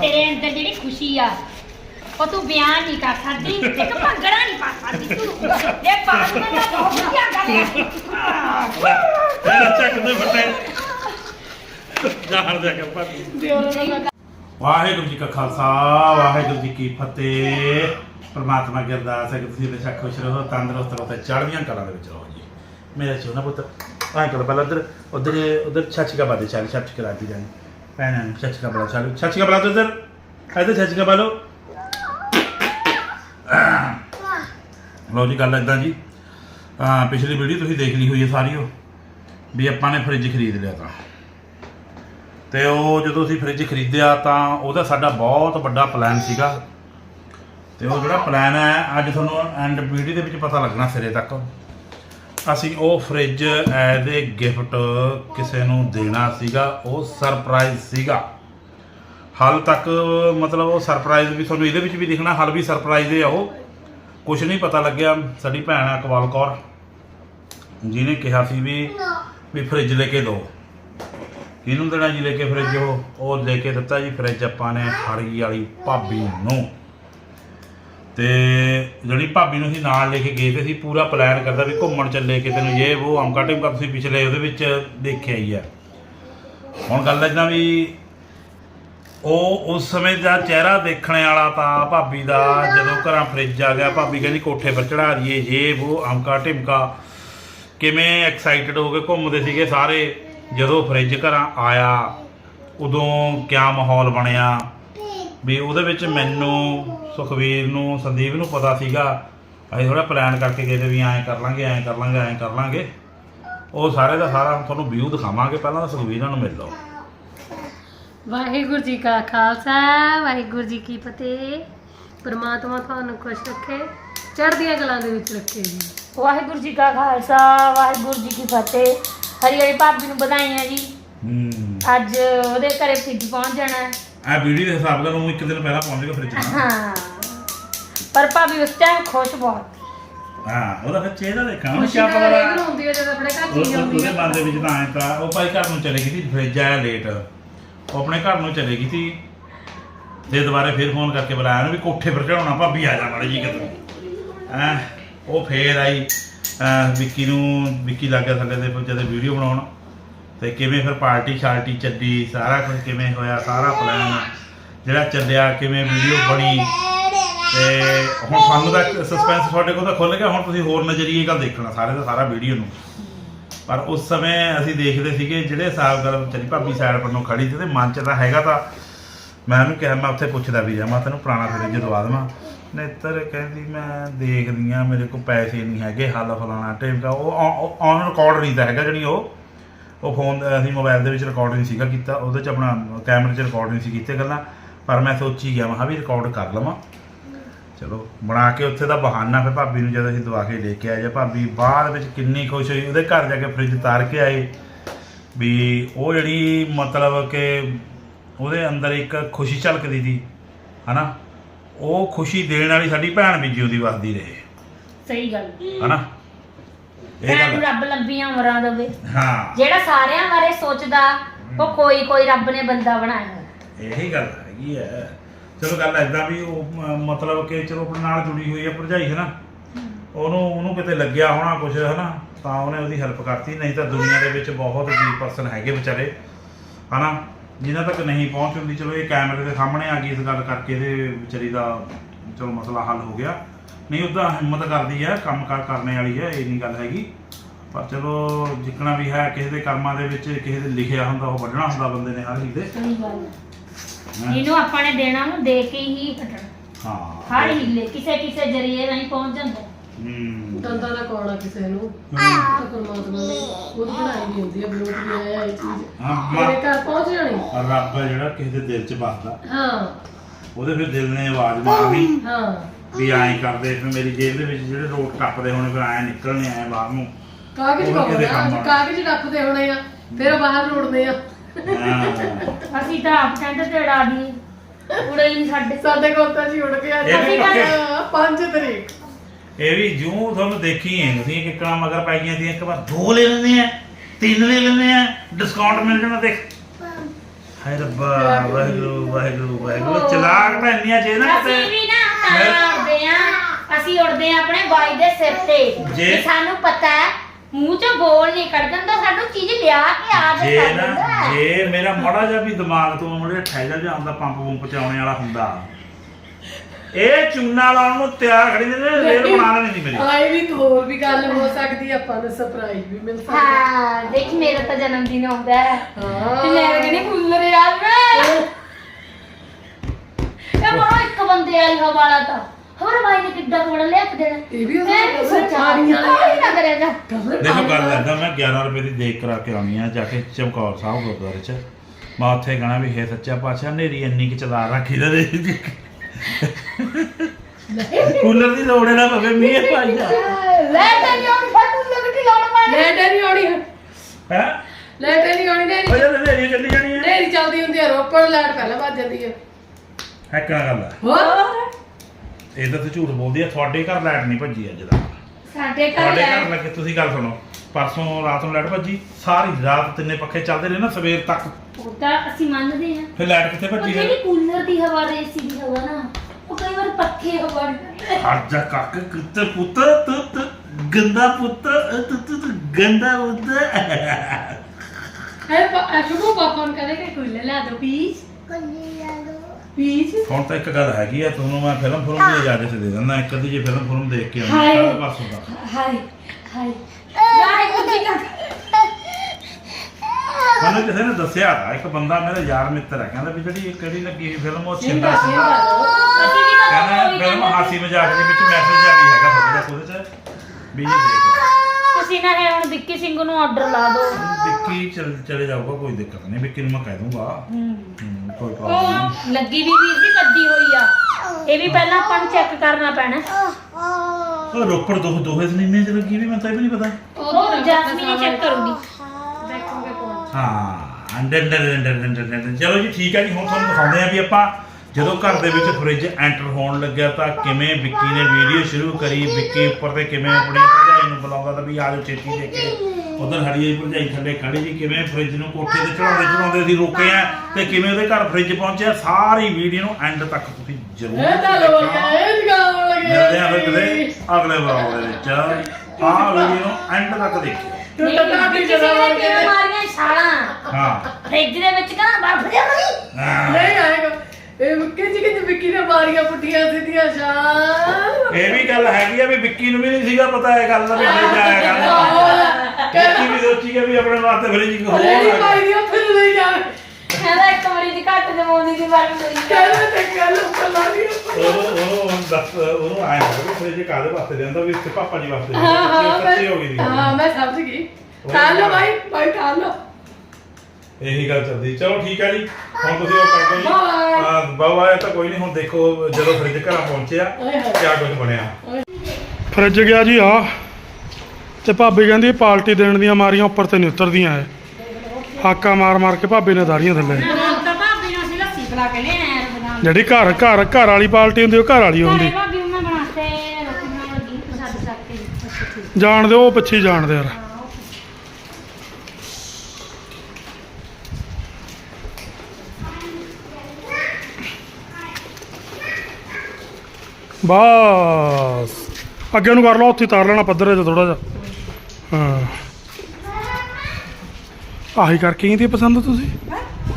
ਤੇਰੇ ਅੰਦਰ ਜਿਹੜੀ ਖੁਸ਼ੀ ਆ ਉਹ ਤੂੰ ਬਿਆਨ ਨਹੀਂ ਕਰ ਸਕਦੀ ਇੱਕ ਭੰਗੜਾ ਨਹੀਂ ਪਾ ਸਕਦੀ ਤੂੰ। ਇਹ ਪਾਸ ਮੈਂ ਤਾਂ ਬਹੁਤ ਵਧੀਆ ਗੱਲ ਹੈ। ਚੱਕ ਦੇ ਫੱਟੇ। ਜਾਹਰ ਦੇ ਕੇ ਭਾਬੀ। ਵਾਹਿਗੁਰੂ ਜੀ ਕਾ ਖਾਲਸਾ ਵਾਹਿਗੁਰੂ ਜੀ ਕੀ ਫਤਿਹ। ਪ੍ਰਮਾਤਮਾ ਕੀ ਅਰਦਾਸ ਹੈ ਕਿ ਤੁਸੀਂ ਹਮੇਸ਼ਾ ਖੁਸ਼ ਰਹੋ ਤੰਦਰੁਸਤ ਰਹੋ ਤੇ ਚੜ੍ਹਦੀਆਂ ਕਲਾਂ ਦੇ ਵਿੱਚ ਰਹੋ ਜੀ। ਮੇਰਾ ਸੋਨਾ ਪੁੱਤ ਆਹ ਕਰ ਪਹਿਲਾਂ ਉਧਰ ਉਧਰ ਉਧਰ ਛੱਛਕਾ ਬਾਦੇ ਚੱਲ ਛੱਛਕਾ ਲਾਤੀ ਜਾਣੀ। ਪੈਣਾ ਛੱਛਕਾ ਬਲਾ ਚੱਲ ਛੱਛਕਾ ਬਲਾ ਤੋ ਉਧਰ ਇੱਧਰ ਛੱਛਕਾ ਬਾਲੋ ਲੋ ਜੀ, ਗੱਲ ਏਦਾਂ ਜੀ। ਆ, ਪਿਛਲੀ ਵੀਡੀਓ ਤੁਸੀਂ ਦੇਖ ਲਈ ਹੋਈ ਹੈ ਸਾਰੀ ਉਹ, ਵੀ ਆਪਾਂ ਨੇ ਫ੍ਰਿਜ ਖਰੀਦ ਲਿਆ ਤਾਂ। ਤੇ ਉਹ ਜਦੋਂ ਅਸੀਂ ਫ੍ਰਿਜ ਖਰੀਦਿਆ ਤਾਂ ਉਹਦਾ ਸਾਡਾ ਬਹੁਤ ਵੱਡਾ ਪਲਾਨ ਸੀਗਾ। ਤੇ ਉਹ ਜਿਹੜਾ ਪਲਾਨ ਹੈ, ਅੱਜ ਤੁਹਾਨੂੰ ਐਂਡ ਵੀਡੀਓ ਦੇ ਵਿੱਚ ਪਤਾ ਲੱਗਣਾ ਸਿਰੇ ਤੱਕ। ਅਸੀਂ ਉਹ ਫ੍ਰਿਜ ਐਜ਼ ਏ ਗਿਫਟ ਕਿਸੇ ਨੂੰ ਦੇਣਾ ਸੀਗਾ, ਉਹ ਸਰਪ੍ਰਾਈਜ਼ ਸੀਗਾ। ਹਾਲ ਤੱਕ ਮਤਲਬ ਉਹ ਸਰਪ੍ਰਾਈਜ਼ ਵੀ ਤੁਹਾਨੂੰ ਇਹਦੇ ਵਿੱਚ ਵੀ ਦਿਖਣਾ, ਹਾਲ ਵੀ ਸਰਪ੍ਰਾਈਜ਼ ਹੈ ਉਹ। ਕੁਝ ਨਹੀਂ ਪਤਾ ਲੱਗਿਆ, ਸਾਡੀ ਭੈਣ ਆ ਕਵਾਲ ਕੌਰ, ਜਿਹਨੇ ਕਿਹਾ ਸੀ ਵੀ ਵੀ ਫ੍ਰਿਜ ਲੈ ਕੇ ਦਿਓ ਕਿਹਨੂੰ ਦੇਣਾ ਜੀ ਲੈ ਕੇ ਫ੍ਰਿਜ ਉਹ? ਉਹ ਲੈ ਕੇ ਦਿੱਤਾ ਜੀ ਫ੍ਰਿਜ ਆਪਾਂ ਨੇ ਹਰੀ ਵਾਲੀ ਭਾਬੀ ਨੂੰ। ਤੇ ਜਿਹੜੀ ਭਾਬੀ ਨੂੰ ਅਸੀਂ ਨਾਲ ਲੈ ਕੇ ਗਏ ਤੇ ਅਸੀਂ ਪੂਰਾ ਪਲਾਨ ਕਰਦਾ ਵੀ ਘੁੰਮਣ ਚੱਲੇ ਕਿਤੇ ਨੂੰ ਇਹ ਉਹ ਅਮਕਾ ਟਿਮਕਾ ਤੁਸੀਂ ਪਿਛਲੇ ਉਹਦੇ ਵਿੱਚ ਦੇਖਿਆ ਹੀ ਆ। ਹੁਣ ਗੱਲ ਇਦਾਂ ਵੀ ਉਹ ਉਸ ਸਮੇਂ ਦਾ ਚਿਹਰਾ ਦੇਖਣ ਵਾਲਾ ਤਾਂ ਭਾਬੀ ਦਾ ਜਦੋਂ ਘਰਾਂ ਫ੍ਰਿਜ ਆ ਗਿਆ, ਭਾਬੀ ਕਹਿੰਦੀ ਕੋਠੇ ਪਰ ਚੜਾ ਦਈਏ ਇਹ ਉਹ ਅਮਕਾ ਟਿਮਕਾ ਕਿਵੇਂ ਐਕਸਾਈਟਡ ਹੋ ਕੇ ਘੁੰਮਦੇ ਸੀਗੇ ਸਾਰੇ, ਜਦੋਂ ਫ੍ਰਿਜ ਘਰਾਂ ਆਇਆ, ਉਦੋਂ ਕਿਆ ਮਾਹੌਲ ਬਣਿਆ ਵੀ ਉਹਦੇ ਵਿੱਚ ਮੈਨੂੰ ਸੁਖਵੀਰ ਨੂੰ ਸੰਦੀਪ ਨੂੰ ਪਤਾ ਸੀਗਾ ਅਸੀਂ ਥੋੜਾ ਪਲਾਨ ਕਰਕੇ ਗਏ ਤੇ ਵੀ ਐਂ ਕਰ ਲਾਂਗੇ ਐਂ ਕਰ ਲਾਂਗੇ ਐਂ ਕਰ ਲਾਂਗੇ। ਉਹ ਸਾਰੇ ਦਾ ਸਾਰਾ ਤੁਹਾਨੂੰ ਵਿਊ ਦਿਖਾਵਾਂਗੇ ਪਹਿਲਾਂ ਤਾਂ ਸੁਖਵੀਰ ਨਾਲ ਨੂੰ ਮਿਲ ਲਓ। ਵਾਹਿਗੁਰੂ ਜੀ ਕਾ ਖਾਲਸਾ ਵਾਹਿਗੁਰੂ ਜੀ ਕੀ ਫਤਿਹ। ਪ੍ਰਮਾਤਮਾ ਤੁਹਾਨੂੰ ਖੁਸ਼ ਰੱਖੇ ਚੜ੍ਹਦੀਆਂ ਕਲਾਂ ਦੇ ਵਿੱਚ ਰੱਖੇ ਜੀ। ਵਾਹਿਗੁਰੂ ਜੀ ਕਾ ਖਾਲਸਾ ਵਾਹਿਗੁਰੂ ਜੀ ਕੀ ਫਤਿਹ। ਹਰੀ ਹਰੀ ਭਾਬੀ ਨੂੰ ਵਧਾਈਆਂ ਜੀ। ਹੂੰ। ਅੱਜ ਉਹਦੇ ਘਰੇ ਫ੍ਰਿਜ ਪਹੁੰਚ ਜਾਣਾ। ਹੈ ਆ ਵੀਡੀਓ ਦੇ ਹਿਸਾਬ ਨਾਲ ਉਹ ਇੱਕ ਦਿਨ ਪਹਿਲਾਂ ਪਹੁੰਚ ਗਿਆ ਫ੍ਰਿਜ ਹਾਂ। ਪਰ ਭਾਬੀ ਉਸ ਟਾਈਮ ਖੁਸ਼ ਬਹੁਤ ਹਾਂ ਉਹਦਾ ਫਿਰ ਚਿਹਰਾ ਖੁਸ਼ੀ ਕਿਆ ਤਾਂ ਪਤਾ ਹਰੇਕ ਨੂੰ ਹੁੰਦੀ ਹੈ ਜਦੋਂ ਆਪਣੇ ਘਰ ਚੀਜ਼ ਉਹ- ਆਉਂਦੀ ਉਹਦੇ ਹੈ ਮਨ ਦੇ ਵਿੱਚ ਤਾਂ ਆਇਆ ਤਾਂ ਉਹ ਭਾਈ ਘਰ ਨੂੰ ਚਲੇ ਗਈ ਸੀ ਫ੍ਰਿਜ ਆਇਆ ਲੇਟ ਉਹ ਆਪਣੇ ਘਰ ਨੂੰ ਚਲੇ ਗਈ ਸੀ ਤੇ ਦੁਬਾਰੇ ਫਿਰ ਫੋਨ ਕਰਕੇ ਬੁਲਾਇਆ ਉਹਨੂੰ ਵੀ ਕੋਠੇ ਪਰ ਚੜਾਉਣਾ ਭਾਬੀ ਆ ਜਾ ਮਾੜੀ ਜੀ ਕਿਤੇ। ਐ ਉਹ ਫੇਰ ਆਈ ਅਹ ਵਿੱਕੀ ਨੂੰ ਵਿੱਕੀ ਲੱਗ ਗਿਆ ਥੱਲੇ ਦੇ ਜਦ ਵੀਡੀਓ ਬਣਾਉਣ। ਤੇ ਕਿਵੇਂ ਫਿਰ ਪਾਰਟੀ ਸ਼ਾਰਟੀ ਚੱਲੀ, ਸਾਰਾ ਕੁਝ ਕਿਵੇਂ ਹੋਇਆ, ਸਾਰਾ ਪਲਾਨ ਜਿਹੜਾ ਚੱਲਿਆ, ਕਿਵੇਂ ਵੀਡੀਓ ਬਣੀ? ਤੇ ਹੁਣ ਸਾਨੂੰ ਤਾਂ ਸਸਪੈਂਸ ਤੁਹਾਡੇ ਕੋਲ ਤਾਂ ਖੁੱਲ ਗਿਆ, ਹੁਣ ਤੁਸੀਂ ਹੋਰ ਨਜ਼ਰੀਏ ਗੱਲ ਦੇਖਣਾ, ਸਾਰੇ ਦਾ ਸਾਰਾ ਵੀਡੀਓ ਨੂੰ। ਪਰ ਉਸ ਸਮੇਂ ਅਸੀਂ ਦੇਖਦੇ ਸੀਗੇ, ਜਿਹੜੇ ਹਿਸਾਬ ਗੱਲ ਚਲੀ ਭਾਬੀ ਸਾਈਡ ਵੱਲੋਂ ਨੂੰ ਖੜੀ ਸੀ ਤੇ ਮਨ ਚ ਤਾਂ ਹੈਗਾ ਤਾਂ ਮੈਂ ਉਹਨੂੰ ਕਿਹਾ, ਮੈਂ ਉੱਥੇ ਪੁੱਛਦਾ ਵੀ ਜਾਵਾਂ, ਤੈਨੂੰ ਪੁਰਾਣਾ ਫਰਿੱਜ ਦਵਾ ਦੇਵਾਂ। ਨੇਤਰ ਕਹਿੰਦੀ, ਮੈਂ ਦੇਖਦੀ ਆ, ਮੇਰੇ ਕੋਲ ਪੈਸੇ ਨਹੀਂ ਹੈਗੇ, ਹੱਲ ਫਲਾਣਾ ਟਾਈਮ ਦਾ। ਉਹ ਔਨ ਰਿਕਾਰਡ ਨਹੀਂ ਤਾਂ ਹੈਗਾ ਜਿਹੜੀ ਉਹ ਉਹ ਫੋਨ ਅਸੀਂ ਮੋਬਾਈਲ ਦੇ ਵਿੱਚ ਰਿਕਾਰਡ ਨਹੀਂ ਸੀਗਾ ਕੀਤਾ ਉਹਦੇ ਚ ਆਪਣਾ ਕੈਮਰੇ 'ਚ ਰਿਕਾਰਡ ਨਹੀਂ ਸੀ ਕੀਤੇ ਗੱਲਾਂ ਪਰ ਮੈਂ ਸੋਚੀ ਗਿਆ ਮੈਂ ਵੀ ਰਿਕਾਰਡ ਕਰ ਲਵਾਂ। ਚਲੋ ਬਣਾ ਕੇ ਉੱਥੇ ਦਾ ਬਹਾਨਾ ਫਿਰ ਭਾਬੀ ਨੂੰ ਜਦੋਂ ਅਸੀਂ ਦਵਾ ਕੇ ਲੈ ਕੇ ਆਏ ਜਾਂ ਭਾਬੀ ਬਾਅਦ ਵਿੱਚ ਕਿੰਨੀ ਖੁਸ਼ ਹੋਈ ਉਹਦੇ ਘਰ ਜਾ ਕੇ ਫ੍ਰਿਜ ਤਾਰ ਕੇ ਆਏ ਵੀ ਉਹ ਜਿਹੜੀ ਮਤਲਬ ਕਿ ਉਹਦੇ ਅੰਦਰ ਇੱਕ ਖੁਸ਼ੀ ਝਲਕਦੀ ਸੀ ਹਨਾ? ਉਹ ਖੁਸ਼ੀ ਦੇਣ ਵਾਲੀ ਸਾਡੀ ਭੈਣ ਵੀ ਜਿਉਂਦੀ ਵਸਦੀ ਰਹੇ। ਸਹੀ ਗੱਲ। ਹਨਾ? ਇਹ ਭੈਣ ਨੂੰ ਗੱਲ ਰੱਬ ਲੰਬੀਆਂ ਉਮਰਾਂ ਦੇਵੇ। ਹਾਂ। ਜਿਹੜਾ ਸਾਰਿਆਂ ਬਾਰੇ ਸੋਚਦਾ ਉਹ ਕੋਈ ਕੋਈ ਰੱਬ ਨੇ ਬੰਦਾ ਬਣਾਇਆ ਹੋਇਆ। ਇਹੀ ਗੱਲ ਹੈਗੀ ਹੈ। ਚਲੋ ਗੱਲ ਐਦਾਂ ਵੀ ਉਹ ਮ- ਮਤਲਬ ਕਿ ਚਲੋ ਆਪਣੇ ਨਾਲ ਜੁੜੀ ਹੋਈ ਹੈ ਭਰਜਾਈ ਹੈ ਨਾ? ਉਹਨੂੰ ਉਹਨੂੰ ਕਿਤੇ ਲੱਗਿਆ ਹੋਣਾ ਕੁਝ ਹੈ ਨਾ? ਤਾਂ ਉਹਨੇ ਉਹਦੀ ਹੈਲਪ ਕਰਤੀ ਨਹੀਂ ਤਾਂ ਦੁਨੀਆ ਦੇ ਵਿੱਚ ਬਹੁਤ ਗਰੀਬ ਪਰਸਨ ਹੈਗੇ ਵਿਚਾਰੇ ਹਨਾ ਜਿਨ੍ਹਾਂ ਤੱਕ ਨਹੀਂ ਪਹੁੰਚ ਹੁੰਦੀ ਚਲੋ ਇਹ ਕੈਮਰੇ ਦੇ ਸਾਹਮਣੇ ਆ ਗਈ ਇਸ ਗੱਲ ਕਰਕੇ ਇਹਦੇ ਵਿਚਾਰੀ ਦਾ ਚਲੋ ਮਸਲਾ ਹੱਲ ਹੋ ਗਿਆ। ਨਹੀਂ ਉਹਦਾ ਹਿੰਮਤ ਕਰਦੀ ਹੈ ਕੰਮ ਕਾਰ ਕਰਨੇ ਵਾਲੀ ਹੈ ਇਹ ਨਹੀਂ ਗੱਲ ਹੈਗੀ। ਪਰ ਚਲੋ ਜਿੱਕਣਾ ਵੀ ਹੈ ਕਿਸੇ ਦੇ ਕਰਮਾਂ ਦੇ ਵਿੱਚ ਕਿਸੇ ਦੇ ਲਿਖਿਆ ਹੁੰਦਾ ਉਹ ਵੱਢਣਾ ਹੁੰਦਾ ਬੰਦੇ ਨੇ ਹਰ ਚੀਜ਼ ਦੇ। ਸਹੀ ਗੱਲ ਹੈ। ਹੈਂ। ਜਿਹਨੂੰ ਆਪਾਂ ਨੇ ਦੇਣਾ ਉਹਨੂੰ ਦੇ ਕੇ ਹੀ ਹਟਣਾ ਹਾਂ ਹਰ ਹੀਲੇ ਕਿਸੇ ਕਿਸੇ ਜਰੀਏ ਨਹੀਂ ਪਹੁੰਚ ਜਾਂਦਾ। ਹੂੰ। ਦੰਦਾਂ ਦਾ ਕੋਣਾ ਕਿਸੇ ਨੂੰ? ਤਾਂ ਪਰਮਾਤਮਾ ਨੇ ਖੁਦ ਬਣਾਈ ਵੀ ਹੁੰਦੀ ਹੈ ਬਲੂਟ ਵੀ ਆਇਆ ਇਹ ਚੀਜ਼। ਹਾਂ ਮੇਰੇ ਘਰ ਪਹੁੰਚ ਜਾਣੀ? ਰੱਬ ਹੈ ਜਿਹੜਾ ਕਿਸੇ ਦੇ ਦਿਲ 'ਚ ਵੱਸਦਾ। ਹਾਂ। ਉਹਦੇ ਫਿਰ ਦਿਲ ਨੇ ਆਵਾਜ਼ ਮਾਰਨੀ। ਹਾਂ। ਵੀ ਐਂ ਕਰਦੇ ਫਿਰ ਮੇਰੀ ਜੇਬ ਦੇ ਵਿੱਚ ਜਿਹੜੇ ਰੋਟ ਟੱਪਦੇ ਹੋਣੇ ਫਿਰ ਐਂ ਨਿਕਲਣੇ ਐਂ ਬਾਹਰ ਨੂੰ। ਕਾਗਜ਼? ਕਾਗਜ਼ ਰੱਖਦੇ ਹੋਣੇ ਆ ਫਿਰ ਬਾਹਰ ਰੋੜਦੇ ਆ। ਹਾਂ। ਅਸੀਂ ਤਾਂ ਆਪ ਕਹਿੰਦੇ ਤੇ ਉਡਾ ਦੀ ਉੜੇ ਨਹੀਂ ਸਾਡੇ ਸਾਡੇ ਕੋਲ ਤਾਂ ਜੀ ਉੜ ਕੇ ਅੱਜ ਇਹ ਵੀ ਪੱਕੇ। 5 ਤਰੀਕ। ਇਹ ਵੀ ਜੂੰ ਤੁਹਾਨੂੰ ਦੇਖੀ ਹੈ ਤੁਸੀਂ ਕਿ ਕਿਕਣਾ ਮਗਰ ਪੈ ਗਈਆਂ ਦੀਆਂ ਇੱਕ ਵਾਰ ਦੋ ਲੈ ਲੈਂਦੇ ਆ ਤਿੰਨ ਲੈ ਲੈਂਦੇ ਆ ਡਿਸਕਾਊਂਟ ਮਿਲ ਜਾਣਾ ਦੇਖ। ਹਾਏ ਰੱਬਾ ਵਾਹਿਗੁਰੂ ਵਾਹਿਗੁਰੂ ਵਾਹਿਗੁਰੂ ਚਲਾਕ ਤਾਂ ਇੰਨੀਆਂ ਜੇ ਨਾ ਅਸੀਂ ਕਿਤੇ ਵੀ ਨਾ ਤਾਂ ਉੜਦੇ ਆ ਅਸੀਂ ਉੜਦੇ ਆ ਆਪਣੇ ਬਾਈ ਦੇ ਸਿਰ ਤੇ। ਜੇ- ਵੀ ਸਾਨੂੰ ਪਤਾ ਹੈ ਮੂੰਹ ਚੋਂ ਬੋਲ ਨਹੀਂ ਕੱਢ ਦਿੰਦਾ ਸਾਨੂੰ ਚੀਜ਼ ਲਿਆ ਕੇ ਆ ਕੇ ਜੇ ਨਾ ਹੈ। ਜੇ ਮੇਰਾ ਮਾੜਾ ਜਿਹਾ ਵੀ ਦਿਮਾਗ ਤੋਂ ਮੁੜੇ ਠਹਿਜਾ ਜਿਹਾ ਆਉਂਦਾ ਪੰਪ ਪੰਪ ਚਾਉਣੇ ਵਾਲਾ ਹੁੰਦਾ। ਇਹ ਚੂਨਾ ਲਾਉਣ ਨੂੰ ਤਿਆਰ ਖੜੀ ਨੇ ਰੇਲ ਬਣਾ ਲੈਣੀ ਮੇਰੀ ਆਈ ਵੀ ਹੋਰ ਵੀ ਗੱਲ ਹੋ ਸਕਦੀ ਆ, ਆਪਾਂ ਨੂੰ ਸਰਪ੍ਰਾਈਜ਼ ਵੀ ਮਿਲ ਸਕਦਾ। ਹਾਂ ਦੇਖ ਮੇਰਾ ਤਾਂ ਜਨਮ ਦਿਨ ਆਉਂਦਾ ਹੈ। ਹਾਂ। ਤੇ ਮੈਂ ਕਹਿੰਦੀ ਫੁੱਲ ਰਿਆ ਮੈਂ ਇਹ ਬੜਾ ਇੱਕ ਬੰਦੇ ਆਈ ਹਵਾ ਵਾਲਾ ਤਾਂ। ਹੋਰ ਬਾਈ ਨੇ ਕਿੱਦਾਂ ਕੋਲ ਲਿਆ ਕੇ ਦੇਣਾ। ਇਹ ਵੀ ਮੈਂ ਉਹਦਾ ਵੀ ਸੋਚਿਆ ਪਾਣੀਆਂ ਕੋਈ ਨਾ ਕਰਿਆ ਜਾ ਦੇਖੋ ਗੱਲ ਏਦਾਂ ਮੈਂ 11 ਰੁਪਏ ਦੀ ਦੇਖ ਕਰਾ ਕੇ ਆਉਣੀ ਆ ਜਾ ਕੇ ਚਮਕੌਰ ਸਾਹਿਬ ਗੁਰਦੁਆਰੇ ਚ। ਮੈਂ ਉੱਥੇ ਕਹਣਾ ਵੀ ਹੈ ਸੱਚਾ ਪਾਤਸ਼ਾਹ ਨੇਰੀ ਇੰਨੀ ਕਿ ਚਲਾ ਰੱਖੀ ਦਾ। ਦੇ ਕੂਲਰ ਦੀ ਲੋੜ ਨਾ ਪਵੇ ਮੀਂਹ ਭਾਈ ਦਾ। ਲੈ ਤੇ ਨਹੀਂ ਹੁਣ ਫਟੂ ਲੱਗ ਕੀ ਲੋੜ ਪਾਣੀ ਲੈਟ ਨਹੀਂ ਆਉਣੀ। ਹੈ? ਲੈਟ ਨਹੀਂ ਆਉਣੀ ਉਹ ਨੇਰੀ ਜਦ ਨੇਰੀ ਚੱਲੀ ਜਾਣੀ ਹੈ ਨੇਰੀ ਚੱਲਦੀ ਹੁੰਦੀ ਆ ਰੋਪੜ ਲੈਟ ਪਹਿਲਾਂ ਵੱਜ ਜਾਂਦੀ ਆ। ਹੈ ਕਿਆ ਗੱਲ ਹੈ ਹੋਰ? ਇਹ ਤਾਂ ਤੂੰ ਝੂਠ ਬੋਲਦੀ ਆ ਤੁਹਾਡੇ ਘਰ ਲਾਈਟ ਨਹੀਂ ਭੱਜੀ ਅੱਜ ਦਾ ਸਾਡੇ ਘਰ ਤੁਹਾਡੇ ਲੈ ਘਰ ਲੱਗੇ ਤੁਸੀਂ ਗੱਲ ਸੁਣੋ ਪਰਸੋਂ ਰਾਤ ਨੂੰ ਲਾਈਟ ਭੱਜੀ ਸਾਰੀ ਰਾਤ ਤਿੰਨੇ ਪੱਖੇ ਚੱਲਦੇ ਰਹੇ ਨਾ ਸਵੇਰ ਤੱਕ। ਉਹਦਾ ਅਸੀਂ ਮੰਨਦੇ ਹਾਂ। ਫਿਰ ਲਾਈਟ ਕਿੱਥੇ ਉਹ ਭੱਜੀ ਜਿਹੜੀ ਹੈ ਕੂਲਰ ਦੀ ਹਵਾ ਦੇ ਏਸੀ ਦੀ ਹਵਾ ਨਾ। ਉਹ ਕਈ ਵਾਰ ਪੱਖੇ ਹਵਾ ਹਟ ਜਾ ਕੱਕ ਕਿੱਤੇ ਪੁੱਤ ਤੂੰ ਤੂੰ ਗੰਦਾ ਪੁੱਤ ਤੂੰ ਤੂੰ ਤੂੰ ਗੰਦਾ ਪੁੱਤ। ਹੈ ਅਸ਼ੁਭੂ ਪਾਪਾ ਨੂੰ ਕਹਦੇ ਕਿ ਕੁੱਲੇ ਲਾ ਦੋ ਪੀਸ ਪੀਸ। ਹੁਣ ਤਾਂ ਇੱਕ ਗੱਲ ਹੈਗੀ ਆ ਤੁਹਾਨੂੰ ਮੈਂ ਫਿਲਮ ਫਿਲਮ ਦੀ ਇਜਾਜ਼ਤ ਦੇ ਦਿੰਦਾ ਇੱਕ ਅੱਧੀ ਜੇ ਫਿਲਮ ਫਿਲਮ ਦੇਖ ਕੇ ਆਉਣੀ ਹਾਏ। ਕੱਲ ਪਾਸੋਂ ਦਾ। ਵਾਹਿਗੁਰੂ ਜੀ ਕਾ ਮੈਨੂੰ ਕਿਸੇ ਨੇ ਦੱਸਿਆ ਤਾ ਇੱਕ ਬੰਦਾ ਮੇਰਾ ਯਾਰ ਮਿੱਤਰ ਹੈ ਕਹਿੰਦਾ ਵੀ ਜਿਹੜੀ ਇਹ ਕਿਹੜੀ ਲੱਗੀ ਹੋਈ ਫਿਲਮ ਉਹ ਸਿੰਦਾ ਛਿੰਦਾ ਸਿੰਦਾ ਸਿੰਦਾ ਅਸੀਂ ਵੀ ਤਾਂ ਕਹਿੰਦਾ ਫਿਲਮ ਹਾਸੀ ਮਜ਼ਾਕ ਦੇ ਵਿੱਚ ਮੈਸੇਜ ਆ ਵੀ ਹੈਗਾ ਥੋੜਾ ਜਿਹਾ ਉਹਦੇ ਚ ਵੀ ਇਹ ਦੇਖ। ਤੁਸੀਂ ਨਾ ਹੈ ਹੁਣ ਵਿੱਕੀ ਸਿੰਘ ਨੂੰ ਆਰਡਰ ਲਾ ਦਿਓ ਵਿੱਕੀ ਚਲ ਚਲੇ ਜਾਊਗਾ ਕੋਈ ਦਿੱਕਤ ਨਹੀਂ ਵਿੱਕੀ ਨੂੰ ਮੈਂ ਕਹਿ ਦੂੰਗਾ। ਹੂੰ, ਕੋਈ ਪ੍ਰੋਬਲਮ ਨਹੀਂ। ਲੱਗੀ ਵੀ ਵੀਰ ਜੀ ਕੱਦੀ ਹੋਈ ਆ। ਇਹ ਵੀ ਪਹਿਲਾਂ ਆਪਾਂ ਨੂੰ ਚੈੱਕ ਕਰਨਾ ਪੈਣਾ। ਉਹ ਰੋਪੜ ਦੋ ਦੋਹੇ ਸਿਨੇਮੇ ਚ ਲੱਗੀ ਵੀ ਮੈਨੂੰ ਤਾਂ ਇਹ ਵੀ ਨਹੀਂ ਪਤਾ। ਉਹ ਜੈਸਮੀਨ ਚੈੱਕ ਕਰੂਗੀ। ਹਾਂ under under under under under ਚਲੋ ਜੀ ਠੀਕ ਹੈ ਜੀ ਹੁਣ ਤੁਹਾਨੂੰ ਦਿਖਾਉਂਦੇ ਆ ਵੀ ਆਪਾਂ ਜਦੋਂ ਘਰ ਦੇ ਵਿੱਚ ਫ੍ਰਿਜ ਐਂਟਰ ਹੋਣ ਲੱਗਿਆ ਤਾਂ ਕਿਵੇਂ ਵਿੱਕੀ ਨੇ ਵੀਡੀਓ ਸ਼ੁਰੂ ਕਰੀ ਵਿੱਕੀ ਉੱਪਰ ਤੇ ਕਿਵੇਂ ਆਪਣੀ ਭਰਜਾਈ ਨੂੰ ਬੁਲਾਉਂਦਾ ਤਾਂ ਵੀ ਆ ਛੇਤੀ ਦੇ ਕੇ। ਉਧਰ ਹੜੀਏ ਭਰਜਾਈ ਥੱਲੇ ਖੜੀ ਜੀ ਕਿਵੇਂ ਫ੍ਰਿਜ ਨੂੰ ਕੋਠੇ ਤੇ ਚੜਾਉਂਦੇ ਚੜਾਉਂਦੇ ਅਸੀਂ ਰੋਕੇ ਆ ਤੇ ਕਿਵੇਂ ਉਹਦੇ ਘਰ ਫ੍ਰਿਜ ਪਹੁੰਚਿਆ ਸਾਰੀ ਵੀਡੀਓ ਨੂੰ ਐਂਡ ਤੱਕ ਤੁਸੀਂ ਜ਼ਰੂਰ ਇਹ ਤਾਂ ਲੋ ਗਿਆ ਇਹ ਦਿਖਾਉਣ ਲੱਗੇ ਮਿਲਦੇ ਆ ਫਿਰ ਕਿਤੇ ਅਗਲੇ ਵਲੌਗ ਦੇ ਵਿੱਚ। ਆਹ ਵੀਡੀਓ ਨੂੰ ਐਂਡ ਤੱਕ ਨੇ ਹੋ ਕਿਵੇਂ ਗਏ ਮਾਰੀਆਂ ਛਾਲਾਂ। ਹਾਂ। ਫ੍ਰਿਜ ਦੇ ਵਿੱਚ ਕਹਿੰਦਾ ਬਰਫ ਜਮੀ। ਨਹੀਂ ਆਏਗਾ। ਇਹ ਮੁੱਕੇ ਜੀ ਕਿ ਵਿੱਕੀ ਨੇ ਮਾਰੀਆਂ ਪੁੱਠੀਆਂ ਸਿੱਧੀਆਂ ਸ਼ਾਨ ਇਹ ਵੀ ਗੱਲ ਹੈਗੀ ਆ ਵੀ ਵਿੱਕੀ ਨੂੰ ਵੀ ਨਹੀਂ ਸੀਗਾ ਪਤਾ ਇਹ ਗੱਲ ਦਾ ਵੀ ਫ੍ਰਿਜ ਆਇਆ ਕਰਨਾ ਵਿੱਕੀ ਵੀ ਸੋਚੀ ਕਿ ਵੀ ਆਪਣੇ ਵਾਸਤੇ ਫ੍ਰਿਜ ਇੱਕ ਹੋਰ ਨਹੀਂ ਆ। ਪਾਈ ਦੀ ਉੱਥੇ ਨੂੰ ਨਹੀਂ ਜਾਵੇ ਕਹਿੰਦਾ ਇੱਕ ਵਾਰੀ ਦੀ ਘੱਟ ਜਮਾਉਂਦੀ ਦੀ ਵਾਰ ਮੇਰੀ ਕਹਿੰਦੇ ਤੇ ਗੱਲ ਉੱਪਰ ਲਾ ਦੀ ਉਹ ਉਹ ਦੱਸ ਉਹਨੂੰ ਆਇਆ ਹੋਇਆ ਵੀ ਫ੍ਰਿਜ ਕਾਦੇ ਵਾਸਤੇ ਦੇਂਦਾ ਵੀ ਇੱਥੇ ਪਾਪਾ ਜੀ ਵਾਸਤੇ ਹਾਂ ਹਾਂ ਸੱਚੀ ਹੋ ਗਈ ਦੀ। ਮੈਂ ਹਾਂ ਮੈਂ ਸਮਝ ਗਈ। ਠਾਲ ਲਓ ਭਾਈ ਭਾਈ ਠਾਲ ਲਓ। ਇਹੀ ਗੱਲ ਚੱਲਦੀ। ਚਲੋ ਠੀਕ ਹੈ ਜੀ। ਹੁਣ ਤੁਸੀਂ ਉਹ ਕਰ ਦਿਓ ਜੀ. ਹਾਂ ਬਾਬਾ ਆਇਆ ਤਾਂ ਕੋਈ ਨਹੀਂ। ਹੁਣ ਦੇਖੋ ਜਦੋਂ ਫ੍ਰਿਜ ਘਰਾਂ ਪਹੁੰਚਿਆ ਕਿਆ ਕੁਝ ਬਣਿਆ। ਫਰਿੱਜ ਗਿਆ ਜੀ ਆ। ਤੇ ਭਾਬੀ ਕਹਿੰਦੀ ਪਾਰਟੀ ਦੇਣ ਦੀਆਂ ਮਾਰੀਆਂ ਉੱਪਰ ਤੇ ਨਹੀਂ ਉਤਰਦੀਆਂ ਐ ਹਾਕਾ ਮਾਰ ਮਾਰ ਕੇ ਭਾਬੀ ਨੇ ਦਾੜੀਆਂ ਥੱਲੇ। ਤਾਂ ਭਾਬੀ ਨੂੰ ਅਸੀਂ ਲੱਸੀ ਪਿਲਾ ਕੇ ਲਿਆਏ ਆ ਬਦਾਮ ਜਿਹੜੀ ਘਰ ਘਰ ਘਰ ਵਾਲੀ ਪਾਰਟੀ ਹੁੰਦੀ ਉਹ ਘਰ ਵਾਲੀ ਘਰੇ ਹੁੰਦੀ। ਭਾਬੀ ਉਹਨਾਂ ਬਣਾਤੇ ਰੋਟੀ ਬਣਾਉਣ ਲੱਗੀ ਪ੍ਰਸਾਦ ਚੱਕ ਕੇ ਅੱਛਾ ਠੀਕ। ਜਾਣਦੇ ਉਹ ਪਿੱਛੇ ਹੀ ਜਾਣਦੇ ਯਾਰ। ਬਸ। ਅੱਗੇ ਨੂੰ ਕਰ ਲਓ ਉੱਥੇ ਤਾਰ ਲੈਣਾ ਪੱਧਰ ਜਿਹਾ ਥੋੜਾ ਜਿਹਾ। ਹਾਂ। ਆਹੀ ਕਰਕੇ ਹੀ ਪਸੰਦ ਤੁਸੀਂ?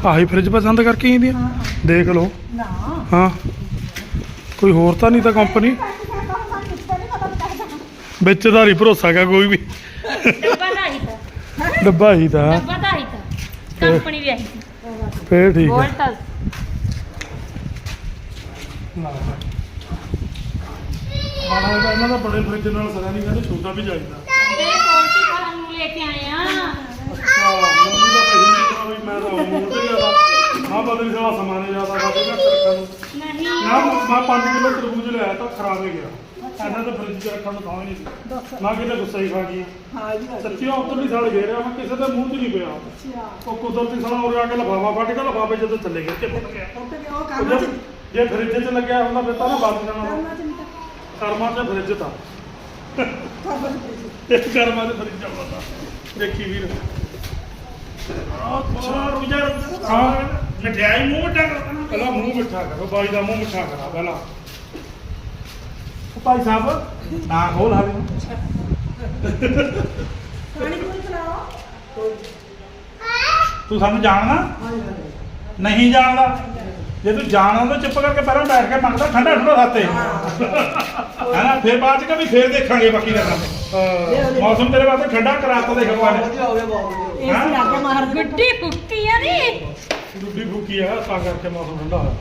ਆਹੀ ਫ੍ਰਿਜ ਪਸੰਦ ਕਰਕੇ ਹੀ ਦੀ ਦੇਖ ਲਓ। ਹਾਂ। ਕੋਈ ਹੋਰ ਤਾਂ ਨਹੀਂ ਤਾਂ ਕੰਪਨੀ ਵਿੱਚ ਦਾ ਨਹੀਂ ਭਰੋਸਾ ਕਾ ਕੋਈ ਵੀ। ਡੱਬਾ ਹੀ ਤਾਂ। ਡੱਬਾ ਹੀ ਤਾਂ। ਡੱਬਾ ਦਾ ਹੀ ਤਾਂ। ਕੰਪਨੀ ਵੀ ਆਈ ਸੀ। ਫੇਰ ਠੀਕ ਹੈ। ਵੋਲਟਸ ਮਾਣਾ ਇਹਦਾ ਇਹਨਾਂ ਦਾ ਬੜੇ ਫ੍ਰਿਜ ਨਾਲ ਸਰਾ ਨਹੀਂ ਕਹਿੰਦੇ ਛੋਟਾ ਵੀ ਚਾਹੀਦਾ। ਤੇ ਕੋਲਟੀ ਖਾਣ ਨੂੰ ਲੈ ਕੇ ਆਏ ਆ। ਅੱਛਾ ਮੰਮੀ ਦਾ ਪਹਿਲੀ ਨਿਕਲਾ ਵੀ ਮੈਂ ਤਾਂ ਮੂੰਹ ਤੇ ਜ਼ਿਆਦਾ ਨਾ ਪਤਾ ਨਹੀਂ ਸਾਲਾ ਸਮਾਨੇ ਜ਼ਿਆਦਾ ਖਾਦੇ ਘੱਟ ਰੱਖਣ ਨੂੰ। ਨਹੀਂ। ਨਾ ਮੈਂ 5 ਕਿਲੋ ਤਰਬੂਜ ਲਿਆਇਆ ਤਾਂ ਖਰਾਬ ਹੋ ਗਿਆ। ਇਹਨਾਂ ਤਾਂ ਫ੍ਰਿਜ 'ਚ ਰੱਖਣ ਨੂੰ ਥਾਂ ਹੀ ਨਹੀਂ ਸੀ। ਨਾ ਕਿਤੇ ਗੁੱਸਾ ਹੀ ਖਾ ਗਿਆ ਸੱਚੀ ਉਹ ਉੱਧਰ ਨਹੀਂ ਸੜ ਗਿਆ ਰਿਹਾ ਮੈਂ ਕਿਸੇ ਦੇ ਮੂੰਹ 'ਚ ਨਹੀਂ ਪਿਆ। ਉਹ ਕੁਦਰਤੀ ਸਾਲਾ ਉਰੇ ਆ ਕੇ ਲਫਾਫਾ ਫੱਟ ਕੇ ਲਫਾਫੇ ਜਦੋਂ ਥੱਲੇ ਗਿਰ ਕੇ। ਫੁੱਟ ਗਿਆ ਉਹ ਜੇ- ਜੇ ਫ੍ਰਿਜ 'ਚ ਲੱਗਿਆ ਹੁੰਦਾ ਫਿਰ ਤਾਂ ਨਾ ਬਚ ਜਾਣਾ ਕਰਮਾਂ 'ਚ ਫ੍ਰਿਜ ਤਾਂ। ਇਹ ਕਰਮਾਂ 'ਚ ਫ੍ਰਿਜ ਆਉਂਦਾ ਦੇਖੀ ਵੀਰ। ਅੱਛਾ ਰੁਕ ਜਾ ਰੁਕ ਜਾ। ਹਾਂ। ਮਠਿਆਈ ਮੂੰਹ ਮਿੱਠਾ ਕਰਦਾ ਨਾ। ਪਹਿਲਾਂ ਮੂੰਹ ਮਿੱਠਾ ਕਰੋ ਬਾਈ ਦਾ ਮੂੰਹ ਮਿੱਠਾ ਕਰਾ ਪਹਿਲਾਂ। ਉਹ ਭਾਈ ਸਾਹਿਬ ਨਾ ਖੋਲ ਹਾਲੇ ਤੂੰ ਸਾਨੂੰ ਜਾਣਦਾ? ਨਹੀਂ ਜਾਣਦਾ? ਜੇ ਤੂੰ ਜਾਣਦਾ ਤਾਂ ਚੁੱਪ ਕਰਕੇ ਪਹਿਲਾਂ ਬੈਠ ਕੇ ਮੰਗਦਾ ਠੰਡਾ ਠੰਡਾ ਸਾਤੇ ਹੈਨਾ ਫਿਰ ਬਾਅਦ ਚ ਕभी ਫੇਰ ਦੇਖਾਂਗੇ ਬਾਕੀ ਦਾ ਕੰਮ ਮੌਸਮ ਤੇਰੇ ਵਾਸਤੇ ਠੰਡਾ ਕਰਾਤਾ ਦੇਖ ਆਪਾਂ ਨੇ। ਹੈਂ? ਗੁੱਡੀ ਫੁੱਟੀ ਆ ਨੀ। ਡੁੱਬੀ ਫੂਕੀ ਆ ਤਾਂ ਕਰਕੇ ਮੌਸਮ ਠੰਡਾ ਹੋਇਆ।